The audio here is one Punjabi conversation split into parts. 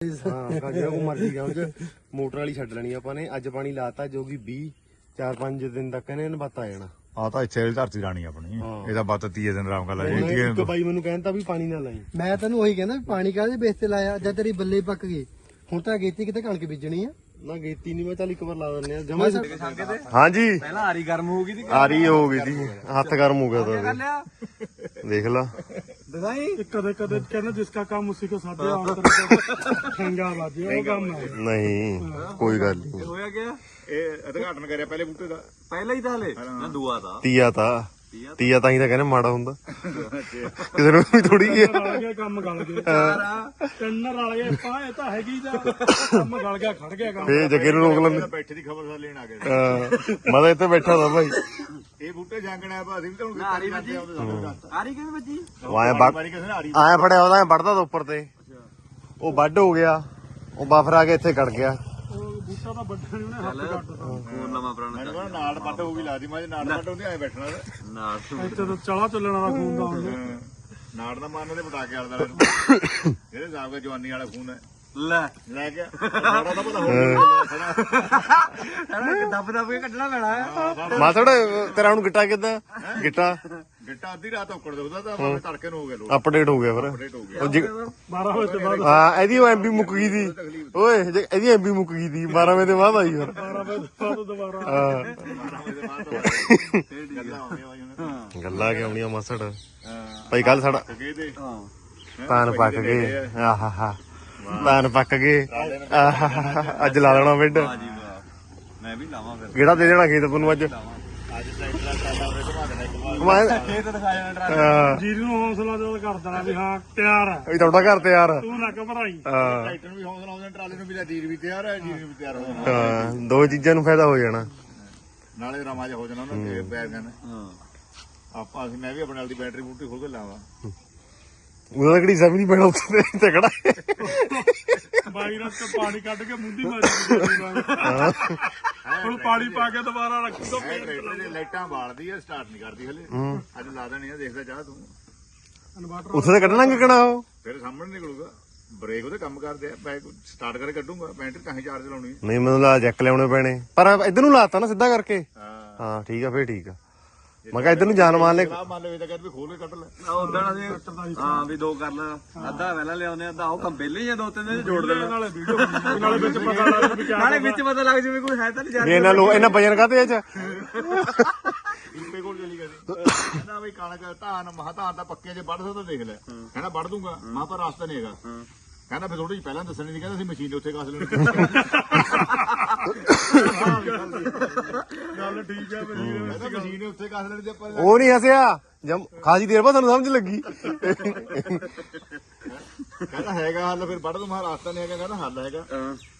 ਹਾਂ ਕੋ ਮਰਜ਼ੀ ਮੋਟਰ ਵਾਲੀ ਛੱਡ ਲੈਣੀ ਆਪਾਂ ਨੇ। ਅੱਜ ਪਾਣੀ ਲਾਤਾ ਜੋ ਕਿ 20 4-5 ਦਿਨ ਤੱਕ ਇਹਨੇ ਨਬਤ ਆ ਜਾਣਾ। ਆ ਤਾਂ ਇੱਥੇ ਧਰਤੀ ਰਾਣੀ ਆਪਣੀ। ਇਹਦਾ ਬੱਤ 30 ਦਿਨ ਆਰਾਮ ਕਰ ਲੈ ਉਹਨੇ ਜੀ ਇੱਕ ਬਾਈ ਮੈਨੂੰ ਕਹਿੰਦਾ ਵੀ ਪਾਣੀ ਨਾ ਲਾਈ। ਮੈਂ ਤੈਨੂੰ ਉਹੀ ਕਹਿੰਦਾ ਪਾਣੀ ਕਾਹਦੇ ਬੇਸ ਤੇ ਲਾਇਆ ਜਦ ਤੇਰੀ ਬੱਲੇ ਪੱਕ ਗਈ। ਹੁਣ ਤਾਂ ਗੇਤੀ ਕਿਤੇ ਕਣਕ ਬੀਜਣੀ ਆ। ਨਾ ਗੇਤੀ ਨਹੀਂ ਮੈਂ ਚੱਲ ਇੱਕ ਵਾਰ ਲਾ ਦਿੰਨੇ ਆ ਜਮਾ ਹਾਂਜੀ। ਪਹਿਲਾਂ ਆਰੀ ਗਰਮ ਹੋ ਗਈ ਦੀ ਆਰੀ ਹੋ ਗਈ ਦੀ ਹੱਥ ਗਰਮ ਹੋ ਗਿਆ ਤਾਂ ਦੇਖ ਲਾ। ਕਦੇ ਕਦੇ ਕਹਿੰਦਾ ਜਿਸ ਦਾ ਕੰਮ ਉਸੇ ਕੋ ਠੰਗਾ ਉਹ ਕੰਮ ਹੈ ਨਹੀਂ ਕੋਈ ਗੱਲ ਨਹੀਂ। ਹੋਇਆ ਗਿਆ। ਇਹ ਉਦਘਾਟਨ ਕਰਿਆ ਪਹਿਲੇ ਬੂਟੇ ਦਾ। ਪਹਿਲਾਂ ਹੀ ਤਾਂ ਹਲੇ। ਨਾ ਦੁਆ ਤਾਂ ਤੀਆ ਤਾਂ। ਤੀਆ ਤਾਂ। ਹੀ ਤਾਂ ਕਹਿੰਦੇ ਮਾੜਾ ਹੁੰਦਾ। ਕਿਸੇ ਨੂੰ ਵੀ ਥੋੜੀ ਰਲ ਗਿਆ ਕੰਮ ਗਲ ਗਿਆ ਤਿੰਨ ਰਲ ਗਏ ਪਾ ਇਹ ਤਾਂ ਹੈਗੀ ਦਾ ਕੰਮ ਗਲ ਗਿਆ ਖੜ ਗਿਆ ਕੰਮ। ਫੇ ਜੱਗੇ ਨੂੰ ਰੋਕ ਲੈਂਦੇ। ਬੈਠੇ ਦੀ ਖਬਰ ਲੈਣ ਆ ਗਏ। ਹਾਂ, ਮੈਂ ਤਾਂ ਇੱਥੇ ਬੈਠਾ ਦਾ ਭਾਈ। ਇਹ ਬੂਟੇ ਜੰਗਣਾ ਆਪਾਂ ਅਸੀਂ ਵੀ ਤਾਂ ਹੁਣ ਆਰੀ ਵੱਜੀ। ਆਰੀ ਕਿਵੇਂ ਵੱਜੀ? ਆਏ ਫੜਿਆ ਉਹਦਾ ਵੜਦਾ ਤਾਂ ਉੱਪਰ ਤੇ। ਉਹ ਵੱਡ ਹੋ ਗਿਆ। ਉਹ ਬਫਰ ਆ ਕੇ ਇੱਥੇ ਗੜ ਗਿਆ। ਬੂਟਾ ਤਾਂ ਵੱਡਾ ਨਹੀਂ ਉਹਨੇ ਹੱਥ ਕੱਟ ਦਿੱਤਾ। ਫੋਨ ਲਵਾਂ ਪੁਰਾਣਾ ਮੈਨੂੰ ਕਹਿੰਦਾ ਨਾਲ ਪੱਟ ਹੋਊਗੀ ਲਾਦੀ ਮੈਂ ਨਾਲ ਪੱਟ ਹੁੰਦੀ ਐ ਬੈਠਣਾ ਇੱਥੇ ਤਾਂ ਚਲਾ ਚੱਲਣ ਵਾਲਾ ਖੂਨ ਦਾ ਹੁੰਦਾ ਹਾਂ। ਨਾੜ ਦਾ ਮਾਰਨ ਦੇ ਪਟਾਕੇ ਵਾਲੇ ਵਾਲੇ ਨੂੰ ਜਿਹੜੇ ਸਾਹਬ ਦਾ ਜਵਾਨੀ ਵਾਲਾ ਖੂਨ ਹੈ। ਲੈ। ਲੈ ਗਿਆ ਨਾੜਾ ਦਾ ਪਤਾ ਹੋ। ਗਿਆ ਦੱਬ ਦੱਬ ਕੇ ਕੱਢਣਾ ਪੈਣਾ ਹੈ। ਮਾਸੜ ਤੇਰਾ ਹੁਣ ਗਿੱਟਾ ਕਿੱਦਾਂ? ਗਿੱਟਾ? ਗਿੱਟਾ ਅੱਧੀ ਰਾਤ ਔਕੜ ਦੁਖਦਾ ਤਾਂ ਭਾਵੇਂ ਤੜਕੇ ਨੂੰ ਹੋ ਗਿਆ ਲੋੜ ਅਪਡੇਟ ਹੋ ਗਿਆ ਫਿਰ। ਅਪਡੇਟ ਹੋ ਗਿਆ। ਉਹ ਜਿ- 12 ਵਜੇ ਤੋਂ ਬਾਅਦ। ਹਾਂ ਇਹਦੀ ਐਮਬੀ ਮੁੱਕ ਗਈ ਦੀ ਓਏ ਇਹਦੀ ਐਮਬੀ ਮੁੱਕ ਗਈ ਦੀ 12 ਵਜੇ ਦੇ ਬਾਅਦ ਆਈ ਫਿਰ। 12 ਵਜੇ ਤੋਂ ਬਾਅਦ ਦੁਬਾਰਾ। ਹਾਂ। ਇਹਦੇ ਬਾਅਦ ਤੋਂ ਗੱਲਾਂ ਕਿ ਆਉਣੀਆਂ ਮਾਸੜ? ਹਾਂ। ਭਾਈ ਕੱਲ ਸਾਡਾ ਹਾਂ। ਪਾਨ ਪੱਕ ਗਏ ਆਹਾਹਾ। ਪਾਨ ਪੱਕ ਗਏ। ਆਹਾਹਾ ਅੱਜ ਲਾ ਲੈਣਾ ਬਿੱਡ ਜੀ ਵਾਹ। ਮੈਂ ਵੀ ਲਾਵਾਂ ਫਿਰ। ਕਿਹੜਾ ਦੇ ਦੇਣਾ ਖੇਤ ਆਪਾਂ ਨੂੰ ਅੱਜ ਅੱਜ ਦਾ ਟਾਲਾ ਉਹਦੇ ਘੁਮਾ ਦੇਣਾ ਇੱਕ ਵਾਰ। ਮੈਂ ਖੇਤ ਦਿਖਾਇਆ ਡਰਾ ਹਾਂ, ਜੀਰੀ ਨੂੰ ਹੌਸਲਾ ਦੇ ਕਰ ਦੇਣਾ ਵੀ ਹਾਂ ਤਿਆਰ ਹੈ ਇਹ ਤੁਹਾਡਾ ਘਰ ਤੇ ਯਾਰ ਤੂੰ ਨਾ ਘਬਰਾਈ। ਹਾਂ। ਟਰੈਕਟਰ ਨੂੰ ਵੀ ਹੌਸਲਾ ਆਉਂਦਾ ਟਰਾਲੇ ਨੂੰ ਵੀ ਲੈ ਜੀਰ ਵੀ ਤਿਆਰ ਹੈ ਜੀਰ ਵੀ ਤਿਆਰ ਹੋ ਜਾਣਾ ਹਾਂ, ਦੋ ਚੀਜ਼ਾਂ ਨੂੰ ਫਾਇਦਾ ਹੋ ਜਾਣਾ। ਨਾਲੇ ਰਮਾ ਜਾ ਹੋ ਜਾਣਾ ਉਹਨਾਂ ਦੇ ਨੇ ਹਾਂ। ਆਪਾਂ ਅਸੀਂ ਮੈਂ ਵੀ ਆਪਣੇ ਨਾਲ ਦੀ ਬੈਟਰੀ ਬੂਟੀ ਖੋਲ ਕੇ ਲਾਵਾਂ। ਉਹਦਾ ਕਿਹੜੀ ਸਮਝ ਨਹੀਂ ਪੈਣਾ ਉੱਥੇ ਤੇ ਝਗੜਾ। ਬਾਈ ਰਾਤ ਤੋਂ ਪਾਣੀ ਕੱਢ ਕੇ ਮੁੰਦੀ ਮਾਰੀ ਹੁਣ ਪਾਣੀ ਪਾ ਕੇ ਦੁਬਾਰਾ ਇਹ ਟਰੈਕਟਰ ਦੇ ਲਾਈਟਾਂ ਬਾਲਦੀ ਹੈ ਸਟਾਰਟ ਨਹੀਂ ਕਰਦੀ ਹਲੇ। ਅੱਜ ਲਾ ਦੇਣੀ ਆ ਦੇਖਦਾ ਚਾਹ ਤੂੰ। ਇਨਵਰਟਰ ਉੱਥੇ ਤੇ ਕੱਢਣਾ ਕਿਕਣਾ ਉਹ? ਫਿਰ ਸਾਹਮਣੇ ਨਿਕਲੂਗਾ। ਬ੍ਰੇਕ ਉਹਦੇ ਕੰਮ ਕਰਦੇ ਆ ਬੈਕ ਸਟਾਰਟ ਕਰਕੇ ਕੱਢੂਗਾ। ਬੈਟਰੀ ਤਾਂ ਹੀ ਚਾਰਜ ਲਾਉਣੀ ਨਹੀਂ ਮੈਨੂੰ ਲਾ ਜੈਕ ਲਿਆਉਣੇ ਪੈਣੇ। ਪਰ ਇੱਧਰ ਨੂੰ ਲਾਤਾ ਨਾ ਸਿੱਧਾ ਕਰਕੇ। ਹਾਂ। ਹਾਂ ਠੀਕ ਆ ਫੇਰ ਠੀਕ ਆ। ਮੈਂ ਕਿਹਾ ਇੱਧਰ ਨੂੰ ਜਾਨ ਮਾਰ ਲੈ ਆ ਮੰਨ ਲਓ ਇਹ ਤਾਂ ਕਹਿੰਦੇ ਵੀ ਖੋਲ ਕੇ ਕੱਢ ਲੈ। ਉਦੋਂ ਅਸੀਂ ਹਾਂ ਵੀ ਦੋ ਕਰ ਲੈ। ਅੱਧਾ ਪਹਿਲਾਂ ਲਿਆਉਂਦੇ ਅੱਧਾ ਉਹ ਕੰਮ ਹੀ ਆ ਦੋ ਤਿੰਨ ਦਿਨ ਜੋੜ ਦੇਣਾ ਨਾਲੇ ਵੀਡੀਓ ਨਾਲੇ ਵਿੱਚ ਪਤਾ ਲੱਗ ਵੀ ਕਿਆ ਨਾਲੇ ਵਿੱਚ ਪਤਾ ਲੱਗ ਜਾਵੇ ਕੋਈ ਹੈ ਤਾਂ ਨਹੀਂ ਵੀ ਇਹਨਾਂ ਲੋ ਇਹਨਾਂ ਵਜਨ ਕਾਤੇ ਇਹ ਚ? ਇੰਪੇ ਕੋਲ ਚਲੀ ਗਈ ਕਹਿੰਦਾ ਬਈ ਕਣਕ ਧਾਨ ਮਹਾ ਧਾਨ ਤਾਂ ਪੱਕੇ ਜੇ ਵੱਢ ਸਕਦਾ ਦੇਖ ਲੈ। ਕਹਿੰਦਾ ਵੱਢ ਦੂੰਗਾ ਪਰ ਰਾਸਤਾ ਨਹੀਂ ਹੈਗਾ। ਕਹਿੰਦਾ ਫਿਰ ਥੋੜੀ ਜਿਹੀ ਪਹਿਲਾਂ ਦੱਸਣੀ ਨਹੀਂ ਕਹਿੰਦਾ ਅਸੀਂ ਮਸ਼ੀਨ ਦੇ ਉੱਤੇ ਕਾਸ ਲੈਣੀ। ਗੱਲ ਠੀਕ ਹੈ ਬਈ ਕਹਿੰਦਾ ਮਸ਼ੀਨ ਦੇ ਉੱਤੇ ਕਾਸ ਲੈਣੀ ਤੇ ਆਪਾਂ ਉਹ ਨਹੀਂ ਹੱਸਿਆ ਜਮ ਖਾਸੀ ਦੇਰ ਬਾਅਦ ਸਾਨੂੰ ਸਮਝ ਲੱਗੀ। ਕਹਿੰਦਾ ਹੈਗਾ ਹੱਲ ਫਿਰ ਵੱਢ ਦੂੰ ਮਹਾ ਰਾਸਤਾ ਨਹੀਂ ਹੈਗਾ ਕਹਿੰਦਾ ਹੱਲ ਹੈਗਾ।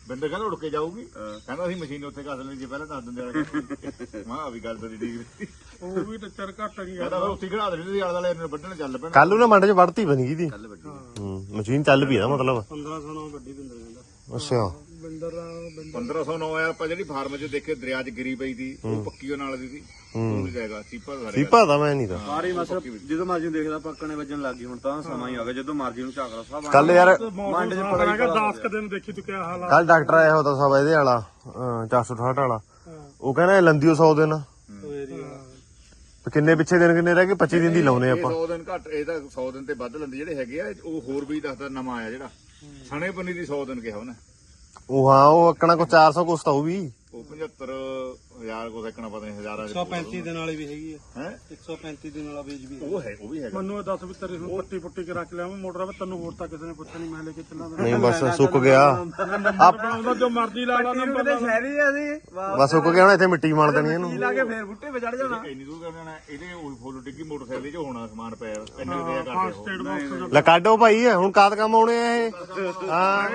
ਬਿੰਦਰ ਕਹਿੰਦਾ ਉੜ ਕੇ ਜਾਊਗੀ। ਕਹਿੰਦਾ ਅਸੀਂ ਮਸ਼ੀਨ ਦੇ ਉੱਤੇ ਕਾਸ ਲੈਣੀ ਜੇ ਪਹਿਲਾਂ ਦੱਸ ਦਿੰਦੇ ਆ। ਮਹਾ ਆ ਵੀ ਗੱਲ ਤੇਰੀ ਠੀਕ। ਉਹ ਵੀ ਟੱਚਰ ਘੱਟ ਨਹੀਂ ਕਹਿੰਦਾ ਫਿਰ ਉੱਥੇ ਖੜਾ ਦੇਣੀ ਸੀ ਆਲੇ ਵਾਲੇ ਨੂੰ ਵੱਢਣ ਚੱਲ ਪੈਣਾ। ਕੱਲ ਨੂੰ ਮੰਡ ਚ ਵੜਤੀ ਬਣ ਗਈ ਦੀ ਹੂੰ ਮਸ਼ੀਨ ਚੱਲ ਪਈ ਨਾ ਮਤਲਬ। 1500 ਨਾਲ ਵੱਡੀ ਬਿੰਦਰ ਕਹਿੰਦਾ। ਅੱਛਾ। ਬਿੰਦਰ ਬਿੰਦਰ 1509 ਯਾਰ ਆਪਾਂ ਜਿਹੜੀ ਫਾਰਮ 'ਚ ਦੇਖੇ ਦਰਿਆ 'ਚ ਗਿਰੀ ਪਈ ਦੀ ਉਹ ਪੱਕੀ ਉਹ ਨਾਲ ਦੀ ਸੀ। ਉਹ ਜਾਏਗਾ ਸੀਪਾ ਦਾ ਸੀਪਾ ਦਾ ਮੈਂ ਨਹੀਂ ਤਾਂ। ਸਾਰੀ ਮਸਲ ਜਦੋਂ ਮਰਜ਼ੀ ਨੂੰ ਦੇਖਦਾ ਪੱਕਣੇ ਵੱਜਣ ਲੱਗ ਗਈ ਹੁਣ ਤਾਂ ਸਮਾਂ ਹੀ ਆ ਗਿਆ ਜਦੋਂ ਮਰਜ਼ੀ ਨੂੰ ਝਾਕਦਾ ਸਭ ਕੱਲ ਯਾਰ ਮੰਡ ਚ ਪਤਾ ਲੱਗਾ 10 ਕ ਦਿਨ ਦੇਖੀ ਤੂੰ ਕਿਆ ਹਾਲ ਆ। ਕੱਲ ਡਾਕਟਰ ਆਇਆ ਹੁੰਦਾ ਸਭ ਇਹਦੇ ਵਾਲਾ ਅਹ 468 ਵਾਲਾ। ਉਹ ਕਹਿੰਦਾ ਲੰਦੀਓ 100 ਦਿਨ। ਤੇ ਕਿੰਨੇ ਪਿੱਛੇ ਦਿਨ ਕਿੰਨੇ ਰਹਿ ਗਏ? 25 ਦਿਨ ਦੀ ਲਾਉਨੇ ਇਹ ਆਪਾਂ। 100 ਦਿਨ ਘੱਟ ਇਹ ਤਾਂ 100 ਦਿਨ ਤੇ ਵੱਧ ਲੈਂਦੇ। ਜਿਹੜੇ ਹੈਗੇ ਆ ਉਹ ਹੋਰ ਵੀ ਦੱਸਦਾ ਨਵਾਂ ਆਇਆ ਜਿਹੜਾ। ਸਣੇ ਪੰਨੀ ਦੀ 100 ਦਿਨ ਕਿਹਾ ਉਹਨੇ। ਉਹ ਹਾਂ ਉਹ ਅੱਕਣਾ ਕੋ 400 ਕੁਛ ਤਾਂ ਉਹ ਵੀ ਉਹ 75000 ਕੋ ਦੇਖਣਾ ਪਤਾ ਨਹੀਂ ਹਜ਼ਾਰਾਂ 135 ਦਿਨ ਵਾਲੀ ਵੀ ਹੈਗੀ ਆ। ਹੈ? 135 ਦਿਨ ਵਾਲਾ ਬੀਜ ਵੀ ਉਹ ਹੈ ਉਹ ਵੀ ਹੈਗਾ। ਮੈਨੂੰ ਇਹ ਦੱਸ ਵੀ ਤੇਰੇ ਨੂੰ ਪੱਟੀ ਪੁੱਟੀ ਕੇ ਰੱਖ ਲਿਆ ਮੈਂ ਮੋਟਰ ਵਾ ਤੈਨੂੰ ਹੋਰ ਤਾਂ ਕਿਸੇ ਨੇ ਪੁੱਛਿਆ ਨਹੀਂ ਮੈਂ ਲੈ ਕੇ ਚੱਲਾਂ। ਨਹੀਂ ਬਸ ਸੁੱਕ ਗਿਆ। ਬਣਾਉਂਦਾ ਜੋ ਮਰਜ਼ੀ ਲਾ ਲਾ ਨੰਬਰ ਕਿਤੇ ਸ਼ਹਿਰੀ ਆ ਵਾਹ ਬਸ ਸੁੱਕ ਗਿਆ ਹੁਣ ਇੱਥੇ ਮਿੱਟੀ ਮਾਰ ਦੇਣੀ ਇਹਨੂੰ। ਲਾ ਕੇ ਫੇਰ ਬੁੱਟੇ ਤੇ ਚੜ ਜਾਣਾ। ਇੰਨੀ ਦੂਰ ਕਰਨਾ ਇਹਦੇ ਉਹ ਫੁੱਲ ਟਿੱਕੀ ਮੋਟਰਸਾਈਕਲ 'ਚ ਹੋਣਾ ਸਮਾਨ ਪਿਆ ਇੰਨੇ ਦੇ ਕਰਦੇ ਉਹ। ਸਟੇਟ ਬਾਕਸ ਲੈ ਕੱਢੋ ਭਾਈ ਹੁਣ ਕਾਦ ਕੰਮ ਆਉਣੇ ਆ ਇਹ? ਹਾਂ।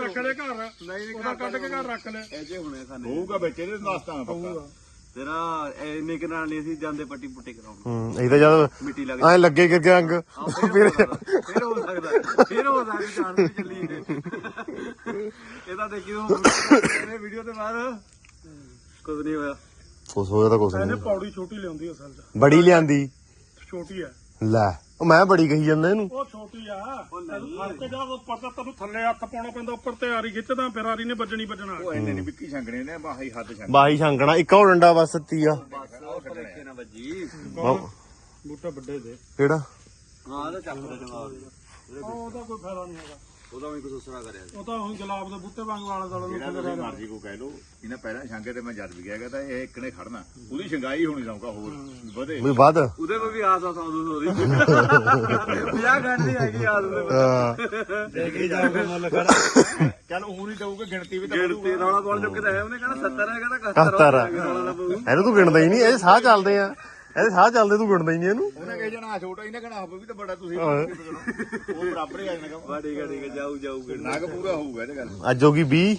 ਰੱਖ ਲੈ ਘਰ। ਉਹਦਾ ਕੱਢ ਕੇ ਘਰ ਰੱਖ ਲੈ। ਇਹ ਜੇ ਹੁਣੇ ਖਾਣੇ ਹੋਊਗਾ ਵਿੱਚ ਇਹਦੇ ਦੱਸਦਾ ਪੱਕਾ ਤੇਰਾ ਇੰਨੇ ਕਿ ਨਾਲ ਨਹੀਂ ਅਸੀਂ ਜਾਂਦੇ ਪੱਟੀ ਪੁੱਟੀ ਕਰਾਉਣ। ਹੂੰ ਇਹ ਤਾਂ ਜਦ ਮਿੱਟੀ ਲੱਗ ਐ ਲੱਗੇ ਕਿ ਰੰਗ ਫਿਰ ਫਿਰ ਹੋ ਸਕਦਾ ਫਿਰ ਹੋ ਸਕਦਾ ਚਾਣ ਵੀ ਚੱਲੀ ਇਹ ਇਹ ਤਾਂ ਦੇਖੀ ਉਹ ਇਹਨੇ ਵੀਡੀਓ ਤੇ ਬਾਅਦ ਕੁਝ ਨਹੀਂ ਹੋਇਆ। ਕੁਛ ਹੋਇਆ ਤਾਂ ਕੁਛ ਇਹਨੇ ਨਹੀਂ। ਪੌੜੀ ਛੋਟੀ ਲਿਆਉਂਦੀ ਅਸਲ 'ਚ। ਬੜੀ ਲਿਆਂਦੀ। ਛੋਟੀ ਹੈ। ਲੈ। ਉਹ ਮੈਂ ਬੜੀ ਕਹੀ ਜਾਂਦਾ ਇਹਨੂੰ। ਉਹ ਛੋਟੀ ਆ। ਤੈਨੂੰ ਫੜ ਕੇ ਜਾ ਉਹ ਪਤਾ ਤੈਨੂੰ ਥੱਲੇ ਹੱਥ ਪਾਉਣਾ ਪੈਂਦਾ ਉੱਪਰ ਤੇ ਆਰੀ ਖਿੱਚਦਾ ਫਿਰ ਆਰੀ ਨੇ ਵੱਜਣੀ ਵੱਜਣਾ। ਉਹ ਇੰਨੇ ਨਹੀਂ ਵਿੱਕੀ ਛੰਗਣੇ ਨੇ ਬਾਹੀ ਹੱਥ ਛੰਗ ਬਾਹੀ ਛਾਂਗਣਾ ਇੱਕ ਹੋਰ ਡੰਡਾ ਬਸ ਤੀਆ ਵੱਜੀ। ਬੂਟੇ ਵੱਡੇ ਦੇ। ਕਿਹੜਾ? ਹਾਂ ਤਾਂ ਚੱਕ ਦੇ ਜਵਾਬ। ਉਹਦਾ ਕੋਈ ਫਾਇਦਾ ਨਹੀਂ ਹੈਗਾ। ਉਹਦਾ ਵੀ ਕੁਝ ਸੁਸਰਾ ਕਰਿਆ ਉਹ ਤਾਂ ਹੁਣ ਗੁਲਾਬ ਦੇ ਬੂਟੇ ਵਾਂਗ ਵਾਲੇ ਦਾਲੇ ਨੂੰ ਜਿਹੜਾ ਤੁਸੀਂ ਮਰਜ਼ੀ ਕੋ ਕਹਿ ਲੋ ਇਹਨੇ ਪਹਿਲਾਂ ਛੰਗੇ ਤੇ ਮੈਂ ਜਦ ਵੀ ਗਿਆ ਤਾਂ ਇਹ ਇੱਕ ਨੇ ਖੜਨਾ। ਉਹਦੀ ਸ਼ੰਗਾਈ ਹੋਣੀ ਸੌਂਕਾ ਹੋਰ ਵਧੇ। ਵੀ ਵੱਧ। ਉਹਦੇ ਕੋ ਵੀ ਆਸ ਆ ਸੌ ਦੋ। ਸੌ ਦੀ 50 ਘੰਟੇ ਹੈਗੀ ਆਸ ਉਹਦੇ। ਹਾਂ। ਦੇ ਕੇ ਜਾਊਗਾ ਮੁੱਲ ਖੜਾ। ਚੱਲ ਉਹ ਨਹੀਂ ਦਊਗਾ ਗਿਣਤੀ ਵੀ ਤਾਂ ਗਿਣਤੀ ਰੌਲਾ ਪਾਉਣ ਚੁੱਕੇ ਤਾਂ ਹੈ ਉਹਨੇ ਕਹਿੰਦਾ 70 ਹੈਗਾ ਤਾਂ 71 71 ਆ। ਰੌਲਾ ਦਾ ਪਊ ਇਹਨੂੰ ਤੂੰ ਗਿਣਦਾ ਹੀ ਨਹੀਂ ਇਹ ਸਾਹ ਚੱਲਦੇ ਆ। ਇਹਦੇ ਸਾਹ ਚੱਲਦੇ ਤੂੰ ਗਿਣਦਾ ਹੀ ਨਹੀਂ ਇਹਨੂੰ। ਉਹਨੇ ਕਹੇ ਜਣਾ ਛੋਟਾ ਇਹਨੇ ਕਹਣਾ ਹੋਵੇ ਵੀ ਤਾਂ ਬੜਾ ਤੁਸੀਂ ਉਹ ਬਰਾਬਰ ਹੀ ਆ ਜਾਣਾ ਬਾ ਠੀਕ ਹੈ ਠੀਕ ਹੈ ਜਾਊ ਜਾਊ। ਨਾਗ ਪੂਰਾ ਹੋਊਗਾ ਇਹਦੇ ਗੱਲ। ਅੱਜ ਹੋ ਗਈ 20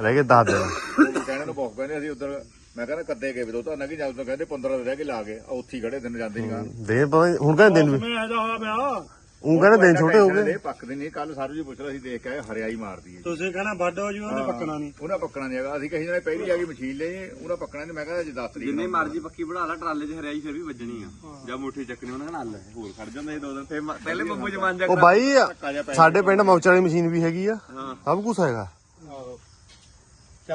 ਰਹਿ ਗਏ 10 ਦਿਨ। ਕਹਿਣੇ ਨੂੰ ਬਹੁਤ ਕਹਿੰਦੇ ਅਸੀਂ ਉਧਰ ਮੈਂ ਕਹਿੰਦਾ ਕੱਦੇ ਗਏ ਵੀ ਦੋ ਤਾਂ ਨਗੀ ਜਾਂ ਉਦੋਂ ਕਹਿੰਦੇ 15 ਰਹਿ ਕੇ ਲਾ ਗਏ ਆ ਉੱਥੇ ਹੀ ਖੜੇ ਦਿਨ ਜਾਂਦੇ ਨਹੀਂ ਗਾ। ਦੇ ਨੀ, ਹੁਣ ਕਹਿੰਦੇ ਦਿਨ ਵੀ ਮੈਂ ਇਹਦਾ ਹੋਇਆ ਪਿਆ। ਉਹ ਕਹਿੰਦੇ ਦਿਨ ਛੋਟੇ ਹੋ ਗਏ। ਪੱਕਦੇ ਨਹੀਂ ਕੱਲ ਸਾਰੂ ਜੀ ਪੁੱਛ ਰਿਹਾ ਸੀ ਦੇਖ ਕੇ ਹਰਿਆਈ ਮਾਰਦੀ ਹੈ ਤੁਸੀਂ ਕਹਣਾ ਵੱਡ ਹੋ ਜੂ ਉਹਨੇ ਪੱਕਣਾ ਨਹੀਂ। ਉਹਨਾਂ ਪੱਕਣਾ ਨਹੀਂ ਹੈਗਾ। ਅਸੀਂ ਕਹੀ ਜਣੇ ਪਹਿਲੀ ਆ ਗਈ ਮਸ਼ੀਨ ਲਈ ਉਹਨਾਂ ਪੱਕਣਾ ਨਹੀਂ ਮੈਂ ਕਹਿੰਦਾ ਜੇ 10 ਤਰੀਕ ਜਿੰਨੀ ਮਰਜ਼ੀ ਪੱਕੀ ਬਣਾ ਲਾ ਟਰਾਲੇ 'ਚ ਹਰਿਆਈ ਫਿਰ ਵੀ ਵੱਜਣੀ ਆ। ਜਾਂ ਮੁੱਠੀ ਚੱਕਣੀ ਉਹਨਾਂ ਨਾਲ ਹੋਰ ਖੜ ਜਾਂਦਾ ਇਹ ਦੋ ਦਿਨ। ਫਿਰ ਪਹਿਲੇ ਮੰਮੂ ਜਮਾਨ ਜਾ ਉਹ ਬਾਈ ਸਾਡੇ ਪਿੰਡ ਮੌਚਰ ਵਾਲੀ ਮਸ਼ੀਨ ਵੀ ਹੈਗੀ ਆ। ਸਭ ਕੁਝ ਹੈਗਾ।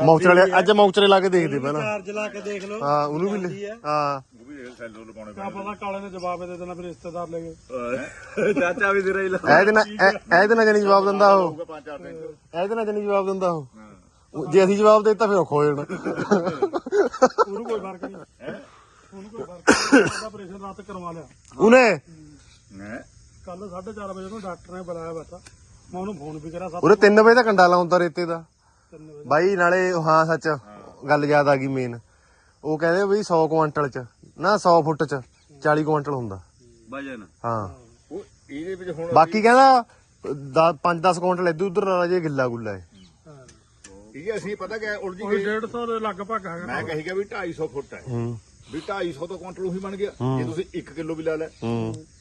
ਮੌਚਰ ਵਾਲੇ ਅੱਜ ਮੌਚਰੇ ਲਾ ਕੇ ਦੇਖਦੇ ਪਹਿਲਾਂ। ਚਾਰਜ ਲਾ ਕੇ ਦੇਖ ਲਓ ਹਾਂ ਉਹਨੂੰ ਵੀ ਲੈ- ਹਾਂ। ਉਹ ਵੀ ਸੈਲੋ ਲਗਾਉਣੇ ਕਿਆ ਪਤਾ ਕਾਲੇ ਨੇ ਜਵਾਬ ਦੇ ਦੇਣਾ ਫਿਰ ਰਿਸ਼ਤੇਦਾਰ ਲੈ ਗਏ। ਚਾਚਾ ਵੀ ਤੇਰਾ ਹੀ ਲਾ। ਨਾਲ ਇਹ- ਇਹਦੇ ਨਾਲ ਜਣੀ ਜਵਾਬ ਦਿੰਦਾ ਉਹ। ਚਾਰ ਦਿਨ ਚ। ਜਣੀ ਜਵਾਬ ਦਿੰਦਾ ਉਹ। ਉਹ ਜੇ ਅਸੀਂ ਜਵਾਬ ਦੇ ਦਿੱਤਾ ਫਿਰ ਔਖਾ ਹੋ ਜਾਣਾ। ਉਹਨੂੰ ਕੋਈ ਫ਼ਰਕ ਨਹੀਂ। ਉਹਨੂੰ ਕੋਈ ਫ਼ਰਕ ਨਹੀਂ। ਉਹਦਾ ਆਪਰੇਸ਼ਨ ਰਾਤ ਕਰਵਾ ਲਿਆ। ਉਹਨੇ? ਹੈਂ? ਕੱਲ 4:30 ਵਜੇ ਨੂੰ ਡਾਕਟਰ ਨੇ ਬੁਲਾਇਆ ਬੈਠਾ। ਮੈਂ ਉਹਨੂੰ ਫੋਨ ਵੀ ਕਰਿਆ ਸੱਤ ਉਹਨੇ 3 ਵਜੇ ਦਾ ਕੰਡਾ ਲਾਉਂਦਾ ਰੇਤੇ ਦਾ। ਬਾਈ ਨਾਲੇ ਉਹ ਹਾਂ ਸੱਚ ਗੱਲ ਯਾਦ ਆ ਗਈ ਮੇਨ ਉਹ ਕਹਿੰਦੇ ਬਈ 100 ਕੁਆਂਟਲ ਚ ਨਾ 100 ਫੁੱਟ ਚ 40 ਕੁਆਂਟਲ ਹੁੰਦਾ। ਵਜਨ। ਹਾਂ। ਉਹ ਇਹਦੇ ਵਿੱਚ ਹੁਣ ਬਾਕੀ ਕਹਿੰਦਾ 5-10 ਕੁਆਂਟਲ ਇੱਧਰ ਉੱਧਰ ਆ ਜੇ ਗਿੱਲਾ ਗੁੱਲਾ ਹੈ ਇਹ ਅਸੀਂ ਪਤਾ ਕਿ ਉਲਝ ਕੋਈ ਗਏ। 150 ਦੇ ਲਗਭਗ ਹੈਗਾ ਮੈਂ ਕਹੀ ਗਿਆ ਵੀ 250 ਫੁੱਟ ਹੈ। ਵੀ 250 ਤੋਂ ਕੁਇੰਟਲ ਉਹੀ ਬਣ ਗਿਆ। ਜੇ ਤੁਸੀਂ 1 ਕਿਲੋ ਵੀ ਲਾ ਲੈ।